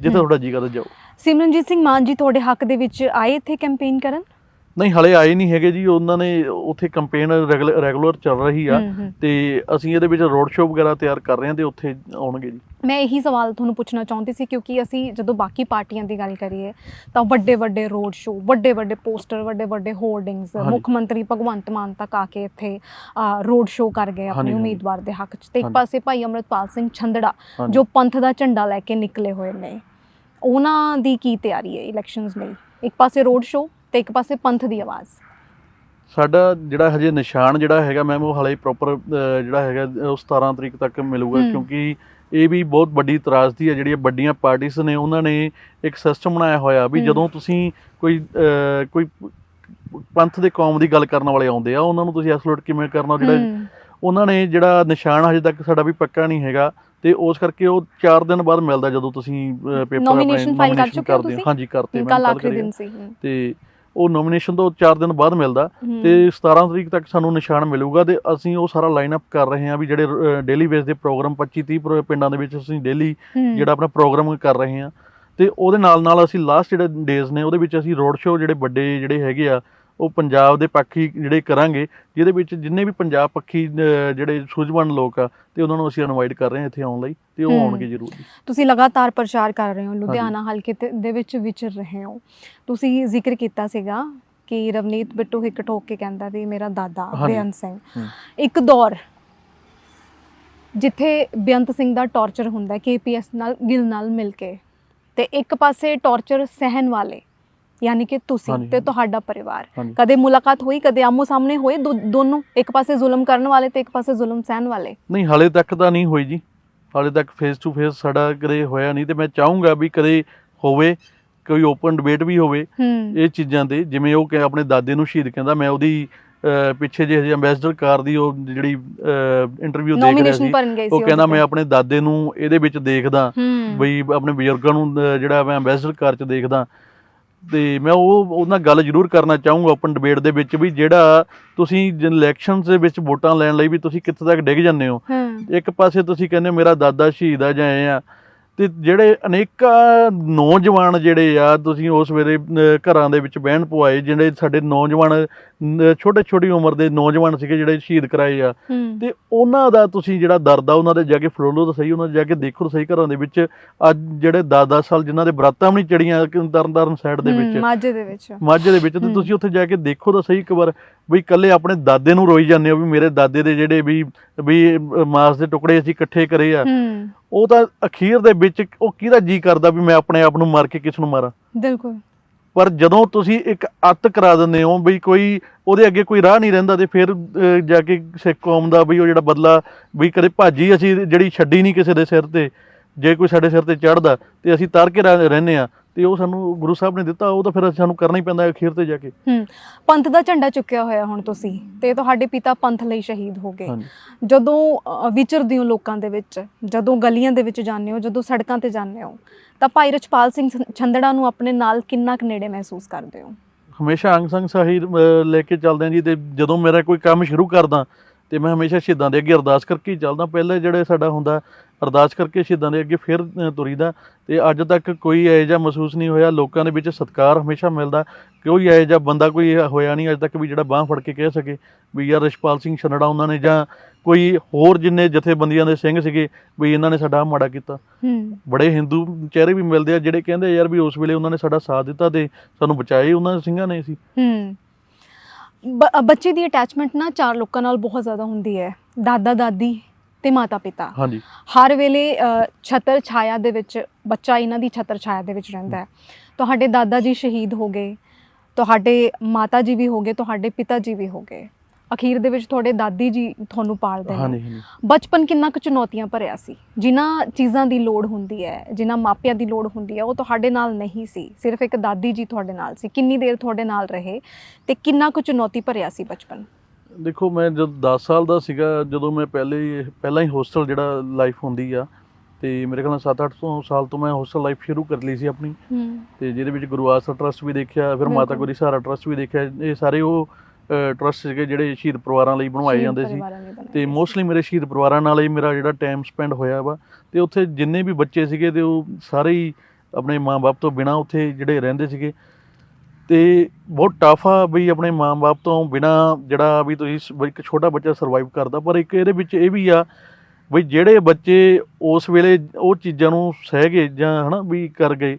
ਜਿੱਥੇ ਤੁਹਾਡਾ ਜੀ ਕਰਦਾ ਜਾਓ। ਸਿਮਰਨਜੀਤ ਸਿੰਘ ਮਾਨ ਜੀ ਤੁਹਾਡੇ ਹੱਕ ਦੇ ਵਿੱਚ ਆਏ ਇੱਥੇ ਕੈਂਪੇਨ ਕਰਨ? ਨਹੀਂ ਹਲੇ ਆਏ ਨਹੀਂ ਹੈਗੇ ਜੀ ਉਹਨਾਂ ਨੇ ਉੱਥੇ ਕੰਪੇਨ ਰੈਗੂਲਰ ਚੱਲ ਰਹੀ ਆ। ਤੇ ਅਸੀਂ ਇਹਦੇ ਵਿੱਚ ਰੋਡ ਸ਼ੋਅ ਵਗੈਰਾ ਤਿਆਰ ਕਰ ਰਹੇ ਹਾਂ ਤੇ ਉੱਥੇ ਆਉਣਗੇ ਜੀ ਮੈਂ ਇਹੀ ਸਵਾਲ ਤੁਹਾਨੂੰ ਪੁੱਛਣਾ ਚਾਹੁੰਦੀ ਸੀ ਕਿਉਂਕਿ ਅਸੀਂ ਜਦੋਂ ਬਾਕੀ ਪਾਰਟੀਆਂ ਦੀ ਗੱਲ ਕਰੀਏ ਤਾਂ ਵੱਡੇ ਵੱਡੇ ਰੋਡ ਸ਼ੋਅ ਵੱਡੇ ਵੱਡੇ ਪੋਸਟਰ ਵੱਡੇ ਵੱਡੇ ਹੋਰਡਿੰਗਸ। ਮੁੱਖ ਮੰਤਰੀ ਭਗਵੰਤ ਮਾਨ ਤੱਕ ਆ ਕੇ ਇੱਥੇ ਰੋਡ ਸ਼ੋਅ ਕਰ ਗਏ ਆਪਣੇ। ਉਮੀਦਵਾਰ ਦੇ ਹੱਕ 'ਚ ਤੇ ਇੱਕ। ਪਾਸੇ ਭਾਈ ਅਮਰਤਪਾਲ ਸਿੰਘ ਛੰਦੜਾ। ਜੋ ਪੰਥ ਦਾ ਝੰਡਾ ਲੈ ਕੇ ਨਿਕਲੇ ਹੋਏ ਨੇ ਉਹਨਾਂ ਦੀ ਕੀ ਤਿਆਰੀ ਹੈ ਇਲੈਕਸ਼ਨਸ ਲਈ ਇੱਕ ਪਾਸੇ ਰੋਡ ਸ਼ੋਅ ਤੇ ਇੱਕ ਪਾਸੇ ਪੰਥ ਦੀ ਆਵਾਜ਼ ਸਾਡਾ ਜਿਹੜਾ ਹਜੇ ਨਿਸ਼ਾਨ ਜਿਹੜਾ ਹੈਗਾ ਮੈਮ ਉਹ ਹਲੇ ਪ੍ਰੋਪਰ ਜਿਹੜਾ ਹੈਗਾ ਉਹ 17 ਤਰੀਕ ਤੱਕ ਮਿਲੂਗਾ। ਕਿਉਂਕਿ ਇਹ ਵੀ ਬਹੁਤ ਵੱਡੀ ਤਰਾਸਦੀ ਹੈ ਜਿਹੜੀਆਂ ਵੱਡੀਆਂ ਪਾਰਟੀਆਂ ਨੇ ਉਹਨਾਂ ਨੇ ਇੱਕ ਸਿਸਟਮ ਬਣਾਇਆ ਹੋਇਆ ਵੀ। ਜਦੋਂ ਤੁਸੀਂ ਕੋਈ ਕੋਈ ਪੰਥ ਦੇ ਕੌਮ ਦੀ ਗੱਲ ਕਰਨ ਵਾਲੇ ਆਉਂਦੇ ਆ ਉਹਨਾਂ ਨੂੰ ਤੁਸੀਂ ਐਸਲੋਟ ਕਿਵੇਂ ਕਰਨਾ ਜਿਹੜਾ ਉਹਨਾਂ ਨੇ ਜਿਹੜਾ ਨਿਸ਼ਾਨ ਹਜੇ ਤੱਕ ਸਾਡਾ ਵੀ ਪੱਕਾ ਨਹੀਂ ਹੈਗਾ ਤੇ ਉਸ ਕਰਕੇ ਉਹ 4 ਦਿਨ ਬਾਅਦ ਮਿਲਦਾ ਜਦੋਂ ਤੁਸੀਂ ਪੇਪਰ Nomination file ਕਰ ਚੁੱਕੇ ਹੋ ਤੁਸੀਂ? ਹਾਂਜੀ ਕਰਤੇ ਕੱਲ ਮੈਂ ਆਖਰੀ ਦਿਨ ਸੀ ਤੇ ਉਹ ਨੋਮੀਨੇਸ਼ਨ ਤੋਂ 4 ਦਿਨ ਬਾਅਦ ਮਿਲਦਾ ਤੇ 17 ਤਰੀਕ ਤੱਕ ਸਾਨੂੰ ਨਿਸ਼ਾਨ ਮਿਲੂਗਾ ਤੇ ਅਸੀਂ ਉਹ ਸਾਰਾ ਲਾਈਨ ਅਪ ਕਰ ਰਹੇ ਹਾਂ ਵੀ ਜਿਹੜੇ ਡੇਲੀ ਬੇਸ ਦੇ ਪ੍ਰੋਗਰਾਮ 25 30 ਪ੍ਰੋ- ਪਿੰਡਾਂ ਦੇ ਵਿੱਚ ਅਸੀਂ ਡੇਲੀ ਜਿਹੜਾ ਆਪਣਾ ਪ੍ਰੋਗਰਾਮ ਕਰ ਰਹੇ ਹਾਂ। ਤੇ ਉਹਦੇ ਨਾਲ ਨਾਲ ਅਸੀਂ ਲਾਸਟ ਜਿਹੜੇ ਡੇਜ਼ ਨੇ ਉਹਦੇ ਵਿੱਚ ਅਸੀਂ ਰੋਡ ਸ਼ੋਅ ਜਿਹੜੇ ਵੱਡੇ ਜਿਹੜੇ ਹੈਗੇ ਆ ਉਹ ਪੰਜਾਬ ਦੇ ਪੱਖੀ ਜਿਹੜੇ ਕਰਾਂਗੇ ਜਿਹਦੇ ਵਿੱਚ ਜਿੰਨੇ ਵੀ ਪੰਜਾਬ ਪੱਖੀ ਜਿਹੜੇ ਸੂਝਵਾਨ ਲੋਕ ਆ ਤੇ ਉਹਨਾਂ ਨੂੰ ਅਸੀਂ ਇਨਵਾਈਟ ਕਰ ਰਹੇ ਹਾਂ ਇੱਥੇ ਆਉਣ ਲਈ ਤੇ ਉਹ। ਆਉਣਗੇ ਜ਼ਰੂਰ ਤੁਸੀਂ ਲਗਾਤਾਰ ਪ੍ਰਚਾਰ ਕਰ ਰਹੇ ਹੋ ਲੁਧਿਆਣਾ ਹਲਕੇ ਦੇ ਵਿੱਚ ਵਿਚਰ ਰਹੇ ਹੋ ਤੁਸੀਂ ਜ਼ਿਕਰ ਕੀਤਾ ਸੀਗਾ ਕਿ ਰਵਨੀਤ ਬਿੱਟੂ ਹਿੱਕ ਠੋਕ ਕੇ ਕਹਿੰਦਾ ਵੀ ਮੇਰਾ ਦਾਦਾ। ਬੇਅੰਤ ਸਿੰਘ। ਇੱਕ ਦੌਰ ਜਿੱਥੇ ਬੇਅੰਤ ਸਿੰਘ ਦਾ ਟੌਰਚਰ ਹੁੰਦਾ ਕੇਪੀਐਸ ਨਾਲ ਗਿਲ ਨਾਲ ਮਿਲ ਕੇ ਤੇ ਇੱਕ ਪਾਸੇ ਟੌਰਚਰ ਸਹਿਣ ਵਾਲੇ ਯਾਨੀ ਕਿ ਤੁਸੀਂ ਹਾਂਜੀ, ਤੇ ਹਾਂਜੀ। ਤੁਹਾਡਾ ਪਰਿਵਾਰ। ਹਾਂਜੀ। ਕਦੇ ਮੁਲਾਕਾਤ ਹੋਈ ਕਦੇ ਆਮੋ ਸਾਹਮਣੇ ਹੋਏ ਦੋ- ਦੋਨੋਂ? ਇੱਕ ਪਾਸੇ ਜ਼ੁਲਮ ਕਰਨ ਵਾਲੇ ਤੇ ਇੱਕ ਪਾਸੇ ਜ਼ੁਲਮ ਸਹਿਣ ਵਾਲੇ? ਨਹੀਂ ਹਾਲੇ ਤੱਕ ਤਾਂ ਨਹੀਂ ਹੋਈ ਜੀ। ਹਾਲੇ ਤੱਕ ਫੇਸ ਟੂ ਫੇਸ ਸਾਡਾ ਕਦੇ ਹੋਇਆ ਨਹੀਂ ਤੇ ਮੈਂ ਚਾਹੂੰਗਾ ਵੀ ਕਦੇ ਹੋਵੇ ਕੋਈ ਓਪਨ ਡਿਬੇਟ ਵੀ ਹੋਵੇ ਹੂੰ। ਇਹ ਚੀਜ਼ਾਂ ਤੇ। ਜਿਵੇਂ ਉਹ ਕਿ ਆਪਣੇ ਦਾਦੇ ਨੂੰ ਸ਼ਹੀਦ ਕਹਿੰਦਾ ਮੈਂ ਉਹਦੀ ਅਹ, ਪਿੱਛੇ ਜਿਹੇ ਐਮਬੈਸਡਰ ਕਾਰ ਦੀ ਉਹ ਜਿਹੜੀ ਇੰਟਰਵਿਊ ਦੇਖ ਰਿਹਾ ਨੋਮੀਨੇਸ਼ਨ ਸੀ ਭਰਨ ਗਏ ਸੀ ਉਹ ਕਹਿੰਦਾ ਮੈਂ। ਆਪਣੇ ਦਾਦੇ ਨੂੰ ਇਹਦੇ ਵਿੱਚ ਦੇਖਦਾ ਹੂੰ। ਬਈ ਆਪਣੇ ਬਜ਼ੁਰਗਾਂ ਨੂੰ ਅਹ, ਜਿਹੜਾ ਮੈਂ ਐਮਬੈਸਡਰ ਕਾਰ 'ਚ ਦੇਖਦਾ ਤੇ ਮੈਂ ਉਹ ਉਹਨਾਂ ਗੱਲ ਜ਼ਰੂਰ ਕਰਨਾ ਚਾਹੂੰਗਾ ਓਪਨ ਡਿਬੇਟ ਦੇ ਵਿੱਚ ਵੀ ਜਿਹੜਾ ਤੁਸੀਂ ਇਲੈਕਸ਼ਨਸ ਦੇ ਵਿੱਚ ਵੋਟਾਂ ਲੈਣ ਲਈ ਵੀ ਤੁਸੀਂ ਕਿੱਥੇ ਤੱਕ ਡਿੱਗ ਜਾਂਦੇ ਹੋ। ਇੱਕ ਪਾਸੇ ਤੁਸੀਂ ਕਹਿੰਦੇ ਮੇਰਾ ਦਾਦਾ ਸ਼ਹੀਦ ਆ ਜਾਂ ਐਂ ਆ ਤੇ ਜਿਹੜੇ ਅਨੇਕਾਂ ਨੌਜਵਾਨ ਜਿਹੜੇ ਆ ਤੁਸੀਂ ਉਸ ਵੇਲੇ ਘਰਾਂ ਦੇ ਵਿੱਚ ਬਹਿਣ ਪਵਾਏ ਜਿਹੜੇ ਸਾਡੇ ਨੌਜਵਾਨ ਛੋਟੇ ਛੋਟੀ ਉਮਰ ਦੇ ਨੌਜਵਾਨ ਸੀਗੇ ਜਿਹੜੇ ਸ਼ਹੀਦ ਕਰਾਏ ਆ ਤੇ ਉਹਨਾਂ ਦਾ ਤੁਸੀਂ ਜਿਹੜਾ ਦਰਦ ਆ ਉਹਨਾਂ ਦੇ ਜਾ ਕੇ ਫਰੋਲੋ ਤਾਂ ਸਹੀ ਉਹਨਾਂ ਦੇ ਜਾ ਕੇ ਦੇਖੋ ਤਾਂ ਸਹੀ ਘਰਾਂ ਦੇ ਵਿੱਚ ਅੱਜ ਜਿਹੜੇ 10-10 ਸਾਲ ਜਿਨ੍ਹਾਂ ਦੇ ਬਰਾਤਾਂ ਵੀ ਨਹੀਂ ਚੜੀਆਂ ਤਰਨ ਤਾਰਨ ਸਾਈਡ ਦੇ ਵਿੱਚ। ਮਾਝੇ ਦੇ ਵਿੱਚ। ਮਾਝੇ ਦੇ ਵਿੱਚ ਤੇ। ਤੁਸੀਂ ਉੱਥੇ ਜਾ ਕੇ ਦੇਖੋ ਤਾਂ ਸਹੀ ਇੱਕ ਵਾਰ ਵੀ ਇਕੱਲੇ ਆਪਣੇ ਦਾਦੇ ਨੂੰ ਰੋਈ ਜਾਂਦੇ ਹੋ ਵੀ ਮੇਰੇ ਦਾਦੇ ਦੇ ਜਿਹੜੇ ਵੀ ਵੀ ਮਾਸ ਦੇ ਟੁਕੜੇ ਅਸੀਂ ਇਕੱਠੇ ਕਰੇ ਆ। ਉਹ ਤਾਂ ਅਖੀਰ ਦੇ ਵਿੱਚ ਉਹ ਕਿਹਦਾ ਜੀ ਕਰਦਾ ਵੀ ਮੈਂ ਆਪਣੇ ਆਪ ਨੂੰ ਮਾਰ ਕੇ ਕਿਸ ਨੂੰ ਮਾਰਾਂ? ਬਿਲਕੁਲ। ਪਰ ਜਦੋਂ ਤੁਸੀਂ ਇੱਕ ਅੱਤ ਕਰਾ ਦਿੰਦੇ ਹੋ ਵੀ ਕੋਈ ਉਹਦੇ ਅੱਗੇ ਕੋਈ ਰਾਹ ਨਹੀਂ ਰਹਿੰਦਾ ਤੇ ਫਿਰ ਜਾ ਕੇ ਸਿੱਖ ਕੌਮ ਦਾ ਵੀ ਉਹ ਜਿਹੜਾ ਬਦਲਾ ਵੀ ਕਦੇ ਭਾਜੀ ਅਸੀਂ ਜਿਹੜੀ ਛੱਡੀ ਨਹੀਂ ਕਿਸੇ ਦੇ ਸਿਰ ਤੇ ਜੇ ਕੋਈ ਸਾਡੇ ਸਿਰ ਤੇ ਚੜਦਾ ਤੇ ਅਸੀਂ ਤਰ ਕੇ ਰਹਿ- ਰਹਿੰਦੇ ਆ ਤੇ ਉਹ ਸਾਨੂੰ ਗੁਰੂ ਸਾਹਿਬ ਨੇ ਦਿੱਤਾ ਉਹ ਤਾਂ ਫਿਰ ਸਾਨੂੰ ਕਰਨਾ ਹੀ ਪੈਂਦਾ ਅਖੀਰ ਤੇ ਜਾ ਕੇ। ਹੂੰ ਪੰਥ ਦਾ ਝੰਡਾ ਚੁੱਕਿਆ ਹੋਇਆ ਹੁਣ ਤੁਸੀਂ ਤੇ ਤੁਹਾਡੇ ਪਿਤਾ ਪੰਥ ਲਈ ਸ਼ਹੀਦ ਹੋ ਗਏ। ਜਦੋਂ ਵਿਚਰਦੇ ਹੋ ਲੋਕਾਂ ਦੇ ਵਿੱਚ ਜਦੋਂ ਗਲੀਆਂ ਦੇ ਵਿੱਚ ਜਾਂਦੇ ਹੋ ਜਦੋਂ ਸੜਕਾਂ ਤੇ ਜਾਂਦੇ ਹੋ ਤਾਂ ਭਾਈ ਰਚਪਾਲ ਸਿੰਘ ਛੰਦੜਾ ਨੂੰ ਆਪਣੇ ਨਾਲ ਕਿੰਨਾ ਕੁ ਨੇੜੇ ਮਹਿਸੂਸ ਕਰਦੇ ਹੋ? ਹਮੇਸ਼ਾ ਅੰਗ ਸੰਗ ਸਹੀ ਲੈ ਕੇ ਚੱਲਦੇ ਹਾਂ ਜੀ ਤੇ ਜਦੋਂ ਮੇਰਾ ਕੋਈ ਕੰਮ ਸ਼ੁਰੂ ਕਰਦਾ ਤੇ ਮੈਂ ਹਮੇਸ਼ਾ ਸ਼ਹੀਦਾਂ ਦੇ ਅੱਗੇ ਅਰਦਾਸ ਕਰਕੇ ਹੀ ਚੱਲਦਾ। ਪਹਿਲੇ ਜਿਹੜੇ ਸਾਡਾ ਹੁੰਦਾ ਅਰਦਾਸ ਕਰਕੇ ਸ਼ਹੀਦਾਂ ਦੇ ਅੱਗੇ ਫਿਰ ਤੁਰੀਦਾ। ਤੇ ਅੱਜ ਤੱਕ ਕੋਈ ਇਹੋ ਜਿਹਾ ਮਹਿਸੂਸ ਨਹੀਂ ਹੋਇਆ। ਲੋਕਾਂ ਦੇ ਵਿੱਚ ਸਤਿਕਾਰ ਹਮੇਸ਼ਾ ਮਿਲਦਾ। ਕੋਈ ਇਹੋ ਜਿਹਾ ਬੰਦਾ ਕੋਈ ਹੋਇਆ ਨਹੀਂ ਅੱਜ ਤੱਕ ਵੀ ਜਿਹੜਾ ਬਾਹ ਫੜ ਕੇ ਕਹਿ ਸਕੇ ਵੀ ਯਾਰ ਰਿਸ਼ਪਾਲ ਸਿੰਘ ਛਨੜਾ ਉਹਨਾਂ ਨੇ ਜਾਂ ਕੋਈ ਹੋਰ ਜਿੰਨੇ ਜਥੇਬੰਦੀਆਂ ਦੇ ਸਿੰਘ ਸੀਗੇ ਵੀ ਇਹਨਾਂ ਨੇ ਸਾਡਾ ਮਾੜਾ ਕੀਤਾ। ਬੜੇ ਹਿੰਦੂ ਚਿਹਰੇ ਵੀ ਮਿਲਦੇ ਆ ਜਿਹੜੇ ਕਹਿੰਦੇ ਯਾਰ ਵੀ ਉਸ ਵੇਲੇ ਉਹਨਾਂ ਨੇ ਸਾਡਾ ਸਾਥ ਦਿੱਤਾ ਤੇ ਸਾਨੂੰ ਬਚਾਏ ਉਹਨਾਂ ਸਿੰਘਾਂ ਨੇ ਸੀ ਬੱਚੇ ਦੀ ਅਟੈਚਮੈਂਟ ਨਾ ਚਾਰ ਲੋਕਾਂ ਨਾਲ ਬਹੁਤ ਜ਼ਿਆਦਾ ਹੁੰਦੀ ਹੈ। ਦਾਦਾ ਦਾਦੀ ਤੇ ਮਾਤਾ ਪਿਤਾ ਹਾਂਜੀ। ਹਰ ਵੇਲੇ ਛਤਰ ਛਾਇਆ ਦੇ ਵਿੱਚ ਬੱਚਾ ਇਹਨਾਂ ਦੀ ਛਤਰ ਛਾਇਆ ਦੇ ਵਿੱਚ ਰਹਿੰਦਾ ਹੈ। ਤੁਹਾਡੇ ਦਾਦਾ ਜੀ ਸ਼ਹੀਦ ਹੋ ਗਏ ਤੁਹਾਡੇ ਮਾਤਾ ਜੀ ਵੀ ਹੋ ਗਏ ਤੁਹਾਡੇ ਪਿਤਾ ਜੀ ਵੀ ਹੋ ਗਏ। ਅਖੀਰ ਦੇ ਵਿੱਚ ਤੁਹਾਡੇ ਦਾਦੀ ਜੀ ਤੁਹਾਨੂੰ ਪਾਲਦੇ ਨੇ। ਬਚਪਨ ਕਿੰਨਾ ਕੁ ਚੁਣੌਤੀਆਂ ਭਰਿਆ ਸੀ? ਜਿਨ੍ਹਾਂ ਚੀਜ਼ਾਂ ਦੀ ਲੋੜ ਹੁੰਦੀ ਹੈ ਜਿਨ੍ਹਾਂ ਮਾਪਿਆਂ ਦੀ ਲੋੜ ਹੁੰਦੀ ਹੈ ਉਹ ਤੁਹਾਡੇ ਨਾਲ ਨਹੀਂ ਸੀ। ਸਿਰਫ ਇੱਕ ਦਾਦੀ ਜੀ ਤੁਹਾਡੇ ਨਾਲ ਸੀ। ਕਿੰਨੀ ਦੇਰ ਤੁਹਾਡੇ ਨਾਲ ਰਹੇ ਤੇ ਕਿੰਨਾ ਕੁ ਚੁਣੌਤੀ ਭਰਿਆ ਸੀ ਬਚਪਨ? ਦੇਖੋ ਮੈਂ ਜਦ 10 ਸਾਲ ਦਾ ਸੀਗਾ ਜਦੋਂ ਮੈਂ ਪਹਿਲੇ ਪਹਿਲਾਂ ਹੀ ਹੋਸਟਲ ਜਿਹੜਾ ਲਾਈਫ ਹੁੰਦੀ ਆ ਤੇ ਮੇਰੇ ਖਿਆਲ ਨਾਲ 7-8 ਤੋਂ ਸਾਲ ਤੋਂ ਮੈਂ ਹੋਸਟਲ ਲਾਈਫ ਸ਼ੁਰੂ ਕਰ ਲਈ ਸੀ ਆਪਣੀ। ਤੇ ਜਿਹਦੇ ਵਿੱਚ ਗੁਰੂ ਆਸਰਾ ਟਰਸਟ ਵੀ ਦੇਖਿਆ ਫਿਰ ਮਾਤਾ। ਗੁਰੀ ਸਹਾਰਾ ਟਰਸਟ ਵੀ ਦੇਖਿਆ ਇਹ ਸਾਰੇ ਉਹ ਟਰਸਟ ਸੀਗੇ ਜਿਹੜੇ ਸ਼ਹੀਦ ਪਰਿਵਾਰਾਂ ਲਈ ਬਣਵਾਏ ਜਾਂਦੇ ਸੀ। ਤੇ ਮੋਸਟਲੀ ਮੇਰੇ ਸ਼ਹੀਦ ਪਰਿਵਾਰਾਂ ਨਾਲ ਹੀ ਮੇਰਾ ਜਿਹੜਾ ਟਾਈਮ ਸਪੈਂਡ ਹੋਇਆ ਵਾ ਤੇ ਉੱਥੇ ਜਿੰਨੇ ਵੀ ਬੱਚੇ ਸੀਗੇ ਤੇ ਉਹ ਸਾਰੇ ਹੀ ਆਪਣੇ ਮਾਂ-ਬਾਪ ਤੋਂ ਬਿਨਾ ਉੱਥੇ ਜਿਹੜੇ ਰਹਿੰਦੇ ਸੀਗੇ ਤੇ ਬਹੁਤ ਟਫ ਆ ਵੀ ਆਪਣੇ ਮਾਂ-ਬਾਪ ਤੋਂ ਬਿਨਾ ਜਿਹੜਾ ਵੀ ਤੁਸੀਂ ਇੱਕ ਛੋਟਾ ਬੱਚਾ ਸਰਵਾਈਵ ਕਰਦਾ ਪਰ ਇੱਕ ਇਹਦੇ ਵਿੱਚ ਇਹ ਵੀ ਆ ਵੀ ਜਿਹੜੇ ਬੱਚੇ ਉਸ ਵੇਲੇ ਉਹ ਚੀਜ਼ਾਂ ਨੂੰ ਸਹਿ ਗਏ ਜਾਂ ਹਨਾ ਵੀ ਕਰ ਗਏ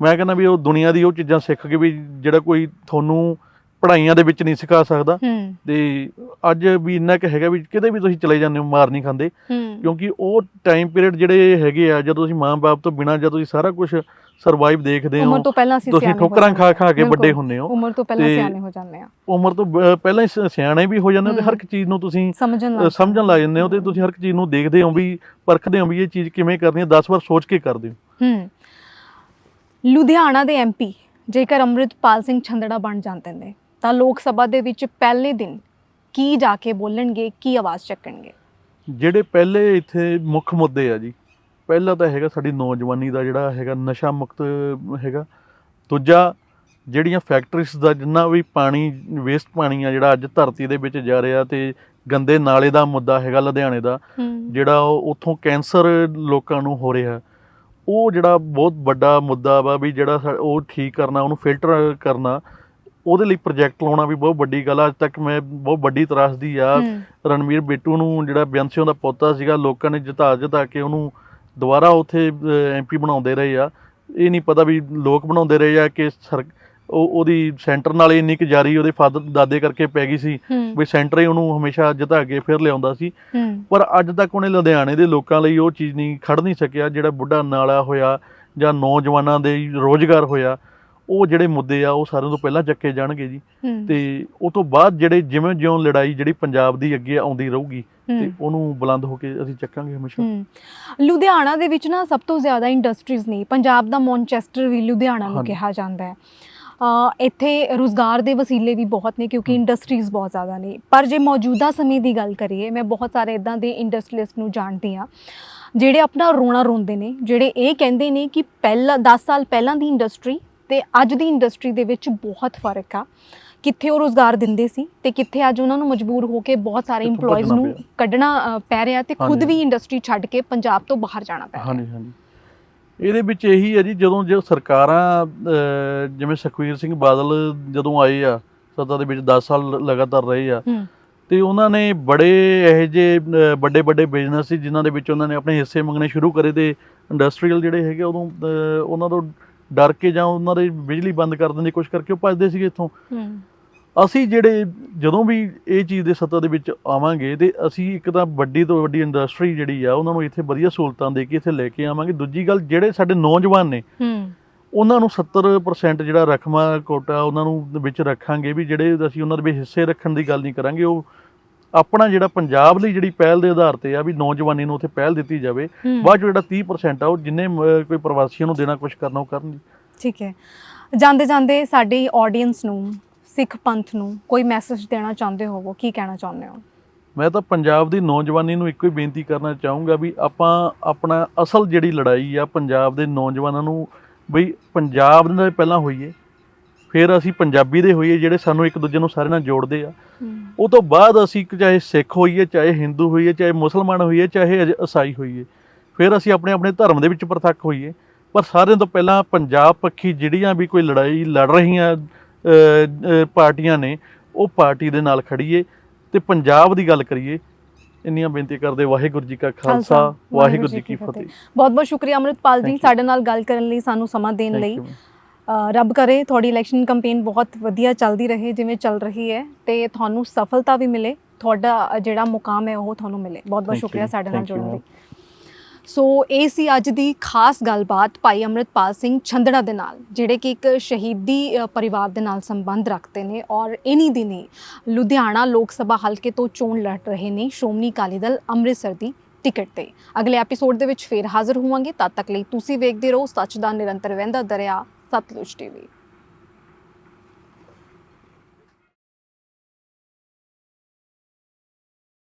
ਮੈਂ ਕਹਿੰਦਾ ਵੀ ਉਹ ਦੁਨੀਆ ਦੀ ਉਹ ਚੀਜ਼ਾਂ ਸਿੱਖ ਕੇ ਵੀ ਜਿਹੜਾ ਕੋਈ ਤੁਹਾਨੂੰ ਪੜ੍ਹਾਈਆਂ ਦੇ ਵਿੱਚ ਨਹੀਂ ਸਿਖਾ ਸਕਦਾ ਤੇ ਅੱਜ ਵੀ ਇੰਨਾ ਕੁ ਹੈਗਾ ਵੀ ਕਿਤੇ ਵੀ ਤੁਸੀਂ ਚਲੇ ਜਾਂਦੇ ਹੋ ਮਾਰ ਨਹੀਂ ਖਾਂਦੇ ਕਿਉਂਕਿ ਉਹ ਟਾਈਮ ਪੀਰੀਅਡ ਜਿਹੜੇ ਹੈਗੇ ਆ ਜਦੋਂ ਤੁਸੀਂ ਮਾਂ-ਬਾਪ ਤੋਂ ਬਿਨਾਂ ਜਦੋਂ ਤੁਸੀਂ ਸਾਰਾ ਕੁਝ ਸਰਵਾਈਵ ਦੇਖਦੇ ਉਮਰ ਹੋ। ਤੋਂ ਪਹਿਲਾਂ ਅਸੀਂ ਤੁਸੀਂ ਸਿਆਣੇ ਹੋ। ਠੋਕਰਾਂ ਖਾ ਖਾ ਕੇ। ਵੱਡੇ ਹੁੰਦੇ ਹੋ। ਉਮਰ ਤੋਂ ਪਹਿਲਾਂ ਸਿਆਣੇ ਹੋ ਜਾਂਦੇ ਆ ਉਮਰ ਤੋਂ ਪਹਿਲਾਂ ਹੀ ਸਿਆਣੇ ਵੀ ਹੋ ਜਾਂਦੇ ਹੋ ਤੇ ਹਰ ਇੱਕ ਚੀਜ਼ ਨੂੰ ਤੁਸੀਂ ਸਮਝਣ ਲੱਗ ਜਾਂਦੇ ਹੋ ਤੇ ਤੁਸੀਂ ਹਰ ਇੱਕ ਚੀਜ਼ ਨੂੰ ਦੇਖਦੇ ਹੋ ਵੀ ਪਰਖਦੇ ਹੋ ਵੀ ਇਹ ਚੀਜ਼ ਕਿਵੇਂ ਕਰਨੀ ਹੈ। 10 ਵਾਰ ਸੋਚ ਕੇ ਕਰਦੇ ਹੋ। ਹੂੰ। ਲੁਧਿਆਣਾ ਦੇ ਐਮਪੀ ਜੇਕਰ ਅੰਮ੍ਰਿਤਪਾਲ ਸਿੰਘ ਛੰਦੜਾ ਬਣ ਜਾਂਦੇ ਨੇ ਤਾਂ ਲੋਕ ਸਭਾ ਦੇ ਵਿੱਚ ਪਹਿਲੇ ਦਿਨ ਕੀ ਜਾ ਕੇ ਬੋਲਣਗੇ ਕੀ ਆਵਾਜ਼ ਚੱਕਣਗੇ? ਜਿਹੜੇ ਪਹਿਲੇ ਇੱਥੇ ਮੁੱਖ ਮੁੱਦੇ ਆ ਜੀ ਪਹਿਲਾ ਤਾਂ ਹੈਗਾ ਸਾਡੀ ਨੌਜਵਾਨੀ ਦਾ ਜਿਹੜਾ ਹੈਗਾ ਨਸ਼ਾ ਮੁਕਤ ਹੈਗਾ। ਦੂਜਾ ਜਿਹੜੀਆਂ ਫੈਕਟਰੀਜ਼ ਦਾ ਜਿੰਨਾ ਵੀ ਪਾਣੀ ਵੇਸਟ ਪਾਣੀ ਆ ਜਿਹੜਾ ਅੱਜ ਧਰਤੀ ਦੇ ਵਿੱਚ ਜਾ ਰਿਹਾ ਤੇ ਗੰਦੇ ਨਾਲੇ ਦਾ ਮੁੱਦਾ ਹੈਗਾ ਲੁਧਿਆਣੇ ਦਾ ਜਿਹੜਾ ਉਹ ਉੱਥੋਂ ਕੈਂਸਰ ਲੋਕਾਂ ਨੂੰ ਹੋ ਰਿਹਾ। ਉਹ ਜਿਹੜਾ ਬਹੁਤ ਵੱਡਾ ਮੁੱਦਾ ਵਾ ਵੀ ਜਿਹੜਾ ਉਹ ਠੀਕ ਕਰਨਾ ਉਹਨੂੰ ਫਿਲਟਰ ਕਰਨਾ ਉਹਦੇ ਲਈ ਪ੍ਰੋਜੈਕਟ ਲਾਉਣਾ ਵੀ ਬਹੁਤ ਵੱਡੀ ਗੱਲ ਆ। ਅੱਜ ਤੱਕ ਮੈਂ ਬਹੁਤ ਵੱਡੀ ਤਰਾਸਦੀ ਆ। ਰਣਵੀਰ ਬਿੱਟੂ ਨੂੰ ਜਿਹੜਾ ਬੈਂਸਿਓ ਦਾ ਪੋਤਾ ਸੀਗਾ ਲੋਕਾਂ ਨੇ ਜਿਤਾ ਜਿਤਾ ਕੇ ਉਹਨੂੰ ਦੁਬਾਰਾ ਉੱਥੇ ਐਮਪੀ ਬਣਾਉਂਦੇ ਰਹੇ ਆ। ਇਹ ਨਹੀਂ ਪਤਾ ਵੀ ਲੋਕ ਬਣਾਉਂਦੇ ਰਹੇ ਆ ਕਿ ਸਰ ਉਹ ਉਹਦੀ ਸੈਂਟਰ ਨਾਲ ਇੰਨੀ ਕੁ ਜਾਰੀ ਉਹਦੇ ਫਾਦਰ ਦਾਦੇ ਕਰਕੇ ਪੈ ਗਈ ਸੀ ਵੀ ਸੈਂਟਰ ਹੀ ਉਹਨੂੰ ਹਮੇਸ਼ਾ ਜਿਤਾ ਕੇ ਫਿਰ ਲਿਆਉਂਦਾ ਸੀ। ਪਰ ਅੱਜ ਤੱਕ ਉਹਨੇ ਲੁਧਿਆਣੇ ਦੇ ਲੋਕਾਂ ਲਈ ਉਹ ਚੀਜ਼ ਨਹੀਂ ਖੜ ਨਹੀਂ ਸਕਿਆ ਜਿਹੜਾ ਬੁੱਢਾ ਨਾਲਾ ਹੋਇਆ ਜਾਂ ਨੌਜਵਾਨਾਂ ਦੇ ਰੋਜ਼ਗਾਰ ਹੋਇਆ। ਉਹ ਜਿਹੜੇ ਮੁੱਦੇ ਆ ਉਹ ਸਾਰਿਆਂ ਤੋਂ ਪਹਿਲਾਂ ਚੱਕੇ ਜਾਣਗੇ ਜੀ। ਤੇ ਉਹ ਤੋਂ ਬਾਅਦ ਜਿਹੜੇ ਜਿਵੇਂ ਜਿਉਂ ਲੜਾਈ ਜਿਹੜੀ ਪੰਜਾਬ ਦੀ ਅੱਗੇ ਆਉਂਦੀ ਰਹੂਗੀ ਤੇ ਉਹਨੂੰ ਬੁਲੰਦ ਹੋ ਕੇ ਅਸੀਂ ਚੱਕਾਂਗੇ ਹਮੇਸ਼ਾ। ਲੁਧਿਆਣਾ ਦੇ ਵਿੱਚ ਨਾ ਸਭ ਤੋਂ ਜ਼ਿਆਦਾ ਇੰਡਸਟਰੀਜ਼ ਨੇ ਪੰਜਾਬ ਦਾ ਮੌਨਚੈਸਟਰ ਵੀ ਲੁਧਿਆਣਾ ਨੂੰ। ਕਿਹਾ ਜਾਂਦਾ ਹੈ। ਇੱਥੇ ਰੋਜ਼ਗਾਰ ਦੇ ਵਸੀਲੇ ਵੀ ਬਹੁਤ ਨੇ ਕਿਉਂਕਿ। ਇੰਡਸਟਰੀਜ਼ ਬਹੁਤ ਜ਼ਿਆਦਾ ਨੇ। ਪਰ ਜੇ ਮੌਜੂਦਾ ਸਮੇਂ ਦੀ ਗੱਲ ਕਰੀਏ ਮੈਂ ਬਹੁਤ ਸਾਰੇ ਇਦਾਂ ਦੇ ਇੰਡਸਟਰੀਲਿਸਟ ਨੂੰ ਜਾਣਦੀ ਆ ਜਿਹੜੇ ਆਪਣਾ ਰੋਣਾ ਰੋਂਦੇ ਨੇ ਜਿਹੜੇ ਇਹ ਕਹਿੰਦੇ ਨੇ ਕਿ ਪਹਿਲਾਂ 10 ਸਾਲ ਪਹਿਲਾਂ ਦੀ ਇੰਡਸਟਰੀ ਤੇ ਅੱਜ ਦੀ ਇੰਡਸਟਰੀ ਦੇ ਵਿੱਚ ਬਹੁਤ ਫ਼ਰਕ ਆ ਕਿੱਥੇ ਉਹ ਰੋਜ਼ਗਾਰ ਦਿੰਦੇ ਸੀ ਤੇ ਕਿੱਥੇ ਅੱਜ ਉਹਨਾਂ ਨੂੰ ਮਜਬੂਰ ਹੋ ਕੇ ਬਹੁਤ ਸਾਰੇ EMPLOYEES ਨੂੰ। ਕੱਢਣਾ ਪੈ ਰਿਹਾ ਤੇ ਖੁਦ। ਵੀ ਇੰਡਸਟਰੀ ਛੱਡ ਕੇ ਪੰਜਾਬ ਤੋਂ ਬਾਹਰ ਜਾਣਾ ਪੈ ਰਿਹਾ ਹਾਂਜੀ ਹਾਂਜੀ ਇਹਦੇ ਵਿੱਚ ਇਹੀ ਹੈ ਜੀ ਜਦੋਂ ਜੋ ਸਰਕਾਰਾਂ ਜਿਵੇਂ ਸੁਖਵੀਰ ਸਿੰਘ ਬਾਦਲ ਜਦੋਂ ਆਏ ਆ ਸੱਤਾ ਦੇ ਵਿੱਚ 10 ਸਾਲ ਲਗਾਤਾਰ ਰਹੇ ਆ ਤੇ ਉਹਨਾਂ ਨੇ ਬੜੇ ਇਹੋ ਜਿਹੇ ਵੱਡੇ ਵੱਡੇ ਬਿਜ਼ਨਸ ਸੀ ਜਿਨ੍ਹਾਂ ਦੇ ਵਿੱਚ ਉਹਨਾਂ ਨੇ ਆਪਣੇ ਹਿੱਸੇ ਮੰਗਣੇ ਸ਼ੁਰੂ ਕਰੇ ਤੇ ਇੰਡਸਟਰੀਅਲ ਜਿਹੜੇ ਹੈਗੇ ਉਦੋਂ ਉਹਨਾਂ ਤੋਂ ਡਰ ਕੇ ਜਾਂ ਉਹਨਾਂ ਦੇ ਬਿਜਲੀ ਬੰਦ ਕਰ ਦਿੰਦੇ ਕੁਝ ਕਰਕੇ ਉਹ ਭੱਜਦੇ ਸੀਗੇ ਇੱਥੋਂ। ਅਸੀਂ ਜਿਹੜੇ ਜਦੋਂ ਵੀ ਇਹ ਚੀਜ਼ ਦੇ ਸੱਤਾ ਦੇ ਵਿੱਚ ਆਵਾਂਗੇ ਤੇ ਅਸੀਂ ਇੱਕ ਤਾਂ ਵੱਡੀ ਤੋਂ ਵੱਡੀ ਇੰਡਸਟਰੀ ਜਿਹੜੀ ਆ ਉਹਨਾਂ ਨੂੰ ਇੱਥੇ ਵਧੀਆ ਸਹੂਲਤਾਂ ਦੇ ਕੇ ਇੱਥੇ ਲੈ ਕੇ ਆਵਾਂਗੇ। ਦੂਜੀ ਗੱਲ ਜਿਹੜੇ ਸਾਡੇ ਨੌਜਵਾਨ ਨੇ ਉਹਨਾਂ ਨੂੰ 70% ਜਿਹੜਾ ਰਕਮਾ ਕੋਟਾ ਉਹਨਾਂ ਨੂੰ ਵਿੱਚ ਰੱਖਾਂਗੇ ਵੀ ਜਿਹੜੇ ਅਸੀਂ ਉਹਨਾਂ ਦੇ ਵਿੱਚ ਹਿੱਸੇ ਰੱਖਣ ਦੀ ਗੱਲ ਨਹੀਂ ਕਰਾਂਗੇ ਉਹ ਆਪਣਾ ਜਿਹੜਾ ਪੰਜਾਬ ਲਈ ਜਿਹੜੀ ਪਹਿਲ ਦੇ ਆਧਾਰ ਤੇ ਆ ਵੀ ਨੌਜਵਾਨੀ ਨੂੰ ਉੱਥੇ ਪਹਿਲ ਦਿੱਤੀ ਜਾਵੇ ਬਾਅਦ ਜਿਹੜਾ 30% ਆ ਉਹ ਜਿੰਨੇ ਕੋਈ ਪ੍ਰਵਾਸੀਆਂ ਨੂੰ ਦੇਣਾ ਕੁਝ ਕਰਨਾ ਉਹ ਕਰਨ ਜੀ ਠੀਕ ਹੈ। ਜਾਂਦੇ ਜਾਂਦੇ ਸਾਡੀ ਆਡੀਅנס ਨੂੰ ਸਿੱਖ ਪੰਥ ਨੂੰ ਕੋਈ ਮੈਸੇਜ ਦੇਣਾ ਚਾਹੁੰਦੇ ਹੋਵੋ ਕੀ ਕਹਿਣਾ ਚਾਹੁੰਦੇ ਹੋ? ਮੈਂ ਤਾਂ ਪੰਜਾਬ ਦੀ ਨੌਜਵਾਨੀ ਨੂੰ ਇੱਕੋ ਹੀ ਬੇਨਤੀ ਕਰਨਾ ਚਾਹੂੰਗਾ ਵੀ ਆਪਾਂ ਆਪਣਾ ਅਸਲ ਜਿਹੜੀ ਲੜਾਈ ਆ ਪੰਜਾਬ ਦੇ ਨੌਜਵਾਨਾਂ ਨੂੰ ਬਈ ਪੰਜਾਬ ਦੇ ਪਹਿਲਾਂ ਹੋਈਏ ਫਿਰ ਅਸੀਂ ਪੰਜਾਬੀ ਦੇ ਹੋਈਏ ਜਿਹੜੇ ਸਾਨੂੰ ਇੱਕ ਦੂਜੇ ਨੂੰ ਸਾਰੇ ਨਾਲ ਜੋੜਦੇ ਆ। ਉਹ ਤੋਂ ਬਾਅਦ ਅਸੀਂ ਚਾਹੇ ਸਿੱਖ ਹੋਈਏ ਚਾਹੇ ਹਿੰਦੂ ਹੋਈਏ ਚਾਹੇ ਮੁਸਲਮਾਨ ਹੋਈਏ ਚਾਹੇ ਈਸਾਈ ਹੋਈਏ। ਫਿਰ ਅਸੀਂ ਆਪਣੇ ਆਪਣੇ ਧਰਮ ਦੇ ਵਿੱਚ ਪ੍ਰਤੱਖ ਹੋਈਏ। ਪਰ ਸਾਰਿਆਂ ਤੋਂ ਪਹਿਲਾਂ ਪੰਜਾਬ ਪੱਖੀ ਜਿਹੜੀਆਂ ਵੀ ਕੋਈ ਲੜਾਈ ਲੜ ਰਹੀਆਂ ਪਾਰਟੀਆਂ ਨੇ ਉਹ ਪਾਰਟੀ ਦੇ ਨਾਲ ਖੜੀਏ ਤੇ ਪੰਜਾਬ ਦੀ ਗੱਲ ਕਰੀਏ ਇੰਨੀਆਂ ਬੇਨਤੀ ਕਰਦੇ ਵਾਹਿਗੁਰੂ ਜੀ ਕਾ ਖਾਲਸਾ ਵਾਹਿਗੁਰੂ ਜੀ ਕੀ ਫਤਿਹ। ਬਹੁਤ ਬਹੁਤ ਸ਼ੁਕਰੀਆ ਅੰਮ੍ਰਿਤਪਾਲ ਜੀ. ਸਾਡੇ ਨਾਲ ਗੱਲ ਕਰਨ ਲਈ ਸਾਨੂੰ ਸਮਾਂ ਦੇਣ ਲਈ। ਰੱਬ ਕਰੇ ਤੁਹਾਡੀ ਇਲੈਕਸ਼ਨ ਕੈਂਪੇਨ ਬਹੁਤ ਵਧੀਆ ਚੱਲਦੀ ਰਹੇ ਜਿਵੇਂ ਚੱਲ ਰਹੀ ਹੈ ਤੇ ਤੁਹਾਨੂੰ ਸਫਲਤਾ ਵੀ ਮਿਲੇ ਤੁਹਾਡਾ ਜਿਹੜਾ ਮੁਕਾਮ ਹੈ ਉਹ ਤੁਹਾਨੂੰ ਮਿਲੇ। ਬਹੁਤ ਬਹੁਤ ਸ਼ੁਕਰੀਆ. ਸਾਡੇ ਨਾਲ ਜੁੜਨ ਲਈ. ਸੋ ਇਹ ਸੀ ਅੱਜ ਦੀ ਖਾਸ ਗੱਲਬਾਤ ਭਾਈ ਅੰਮ੍ਰਿਤਪਾਲ ਸਿੰਘ ਛੰਦੜਾ ਦੇ ਨਾਲ ਜਿਹੜੇ ਕਿ ਇੱਕ ਸ਼ਹੀਦੀ ਪਰਿਵਾਰ ਦੇ ਨਾਲ ਸੰਬੰਧ ਰੱਖਦੇ ਨੇ ਔਰ ਇਨੀ ਦਿਨੀ ਲੁਧਿਆਣਾ ਲੋਕ ਸਭਾ ਹਲਕੇ ਤੋਂ ਚੋਣ ਲੜ ਰਹੇ ਨੇ ਸ਼੍ਰੋਮਣੀ ਅਕਾਲੀ ਦਲ ਅੰਮ੍ਰਿਤਸਰ ਦੀ ਟਿਕਟ ਤੇ। ਅਗਲੇ ਐਪੀਸੋਡ ਦੇ ਵਿੱਚ ਫੇਰ ਹਾਜ਼ਰ ਹੋਵਾਂਗੇ। ਤਦ ਤੱਕ ਲਈ ਤੁਸੀਂ ਵੇਖਦੇ ਰਹੋ ਸੱਚ ਦਾ ਨਿਰੰਤਰ ਵਹਿੰਦਾ ਦਰਿਆ। ਸਤਲੁਜ ਟੀਵੀ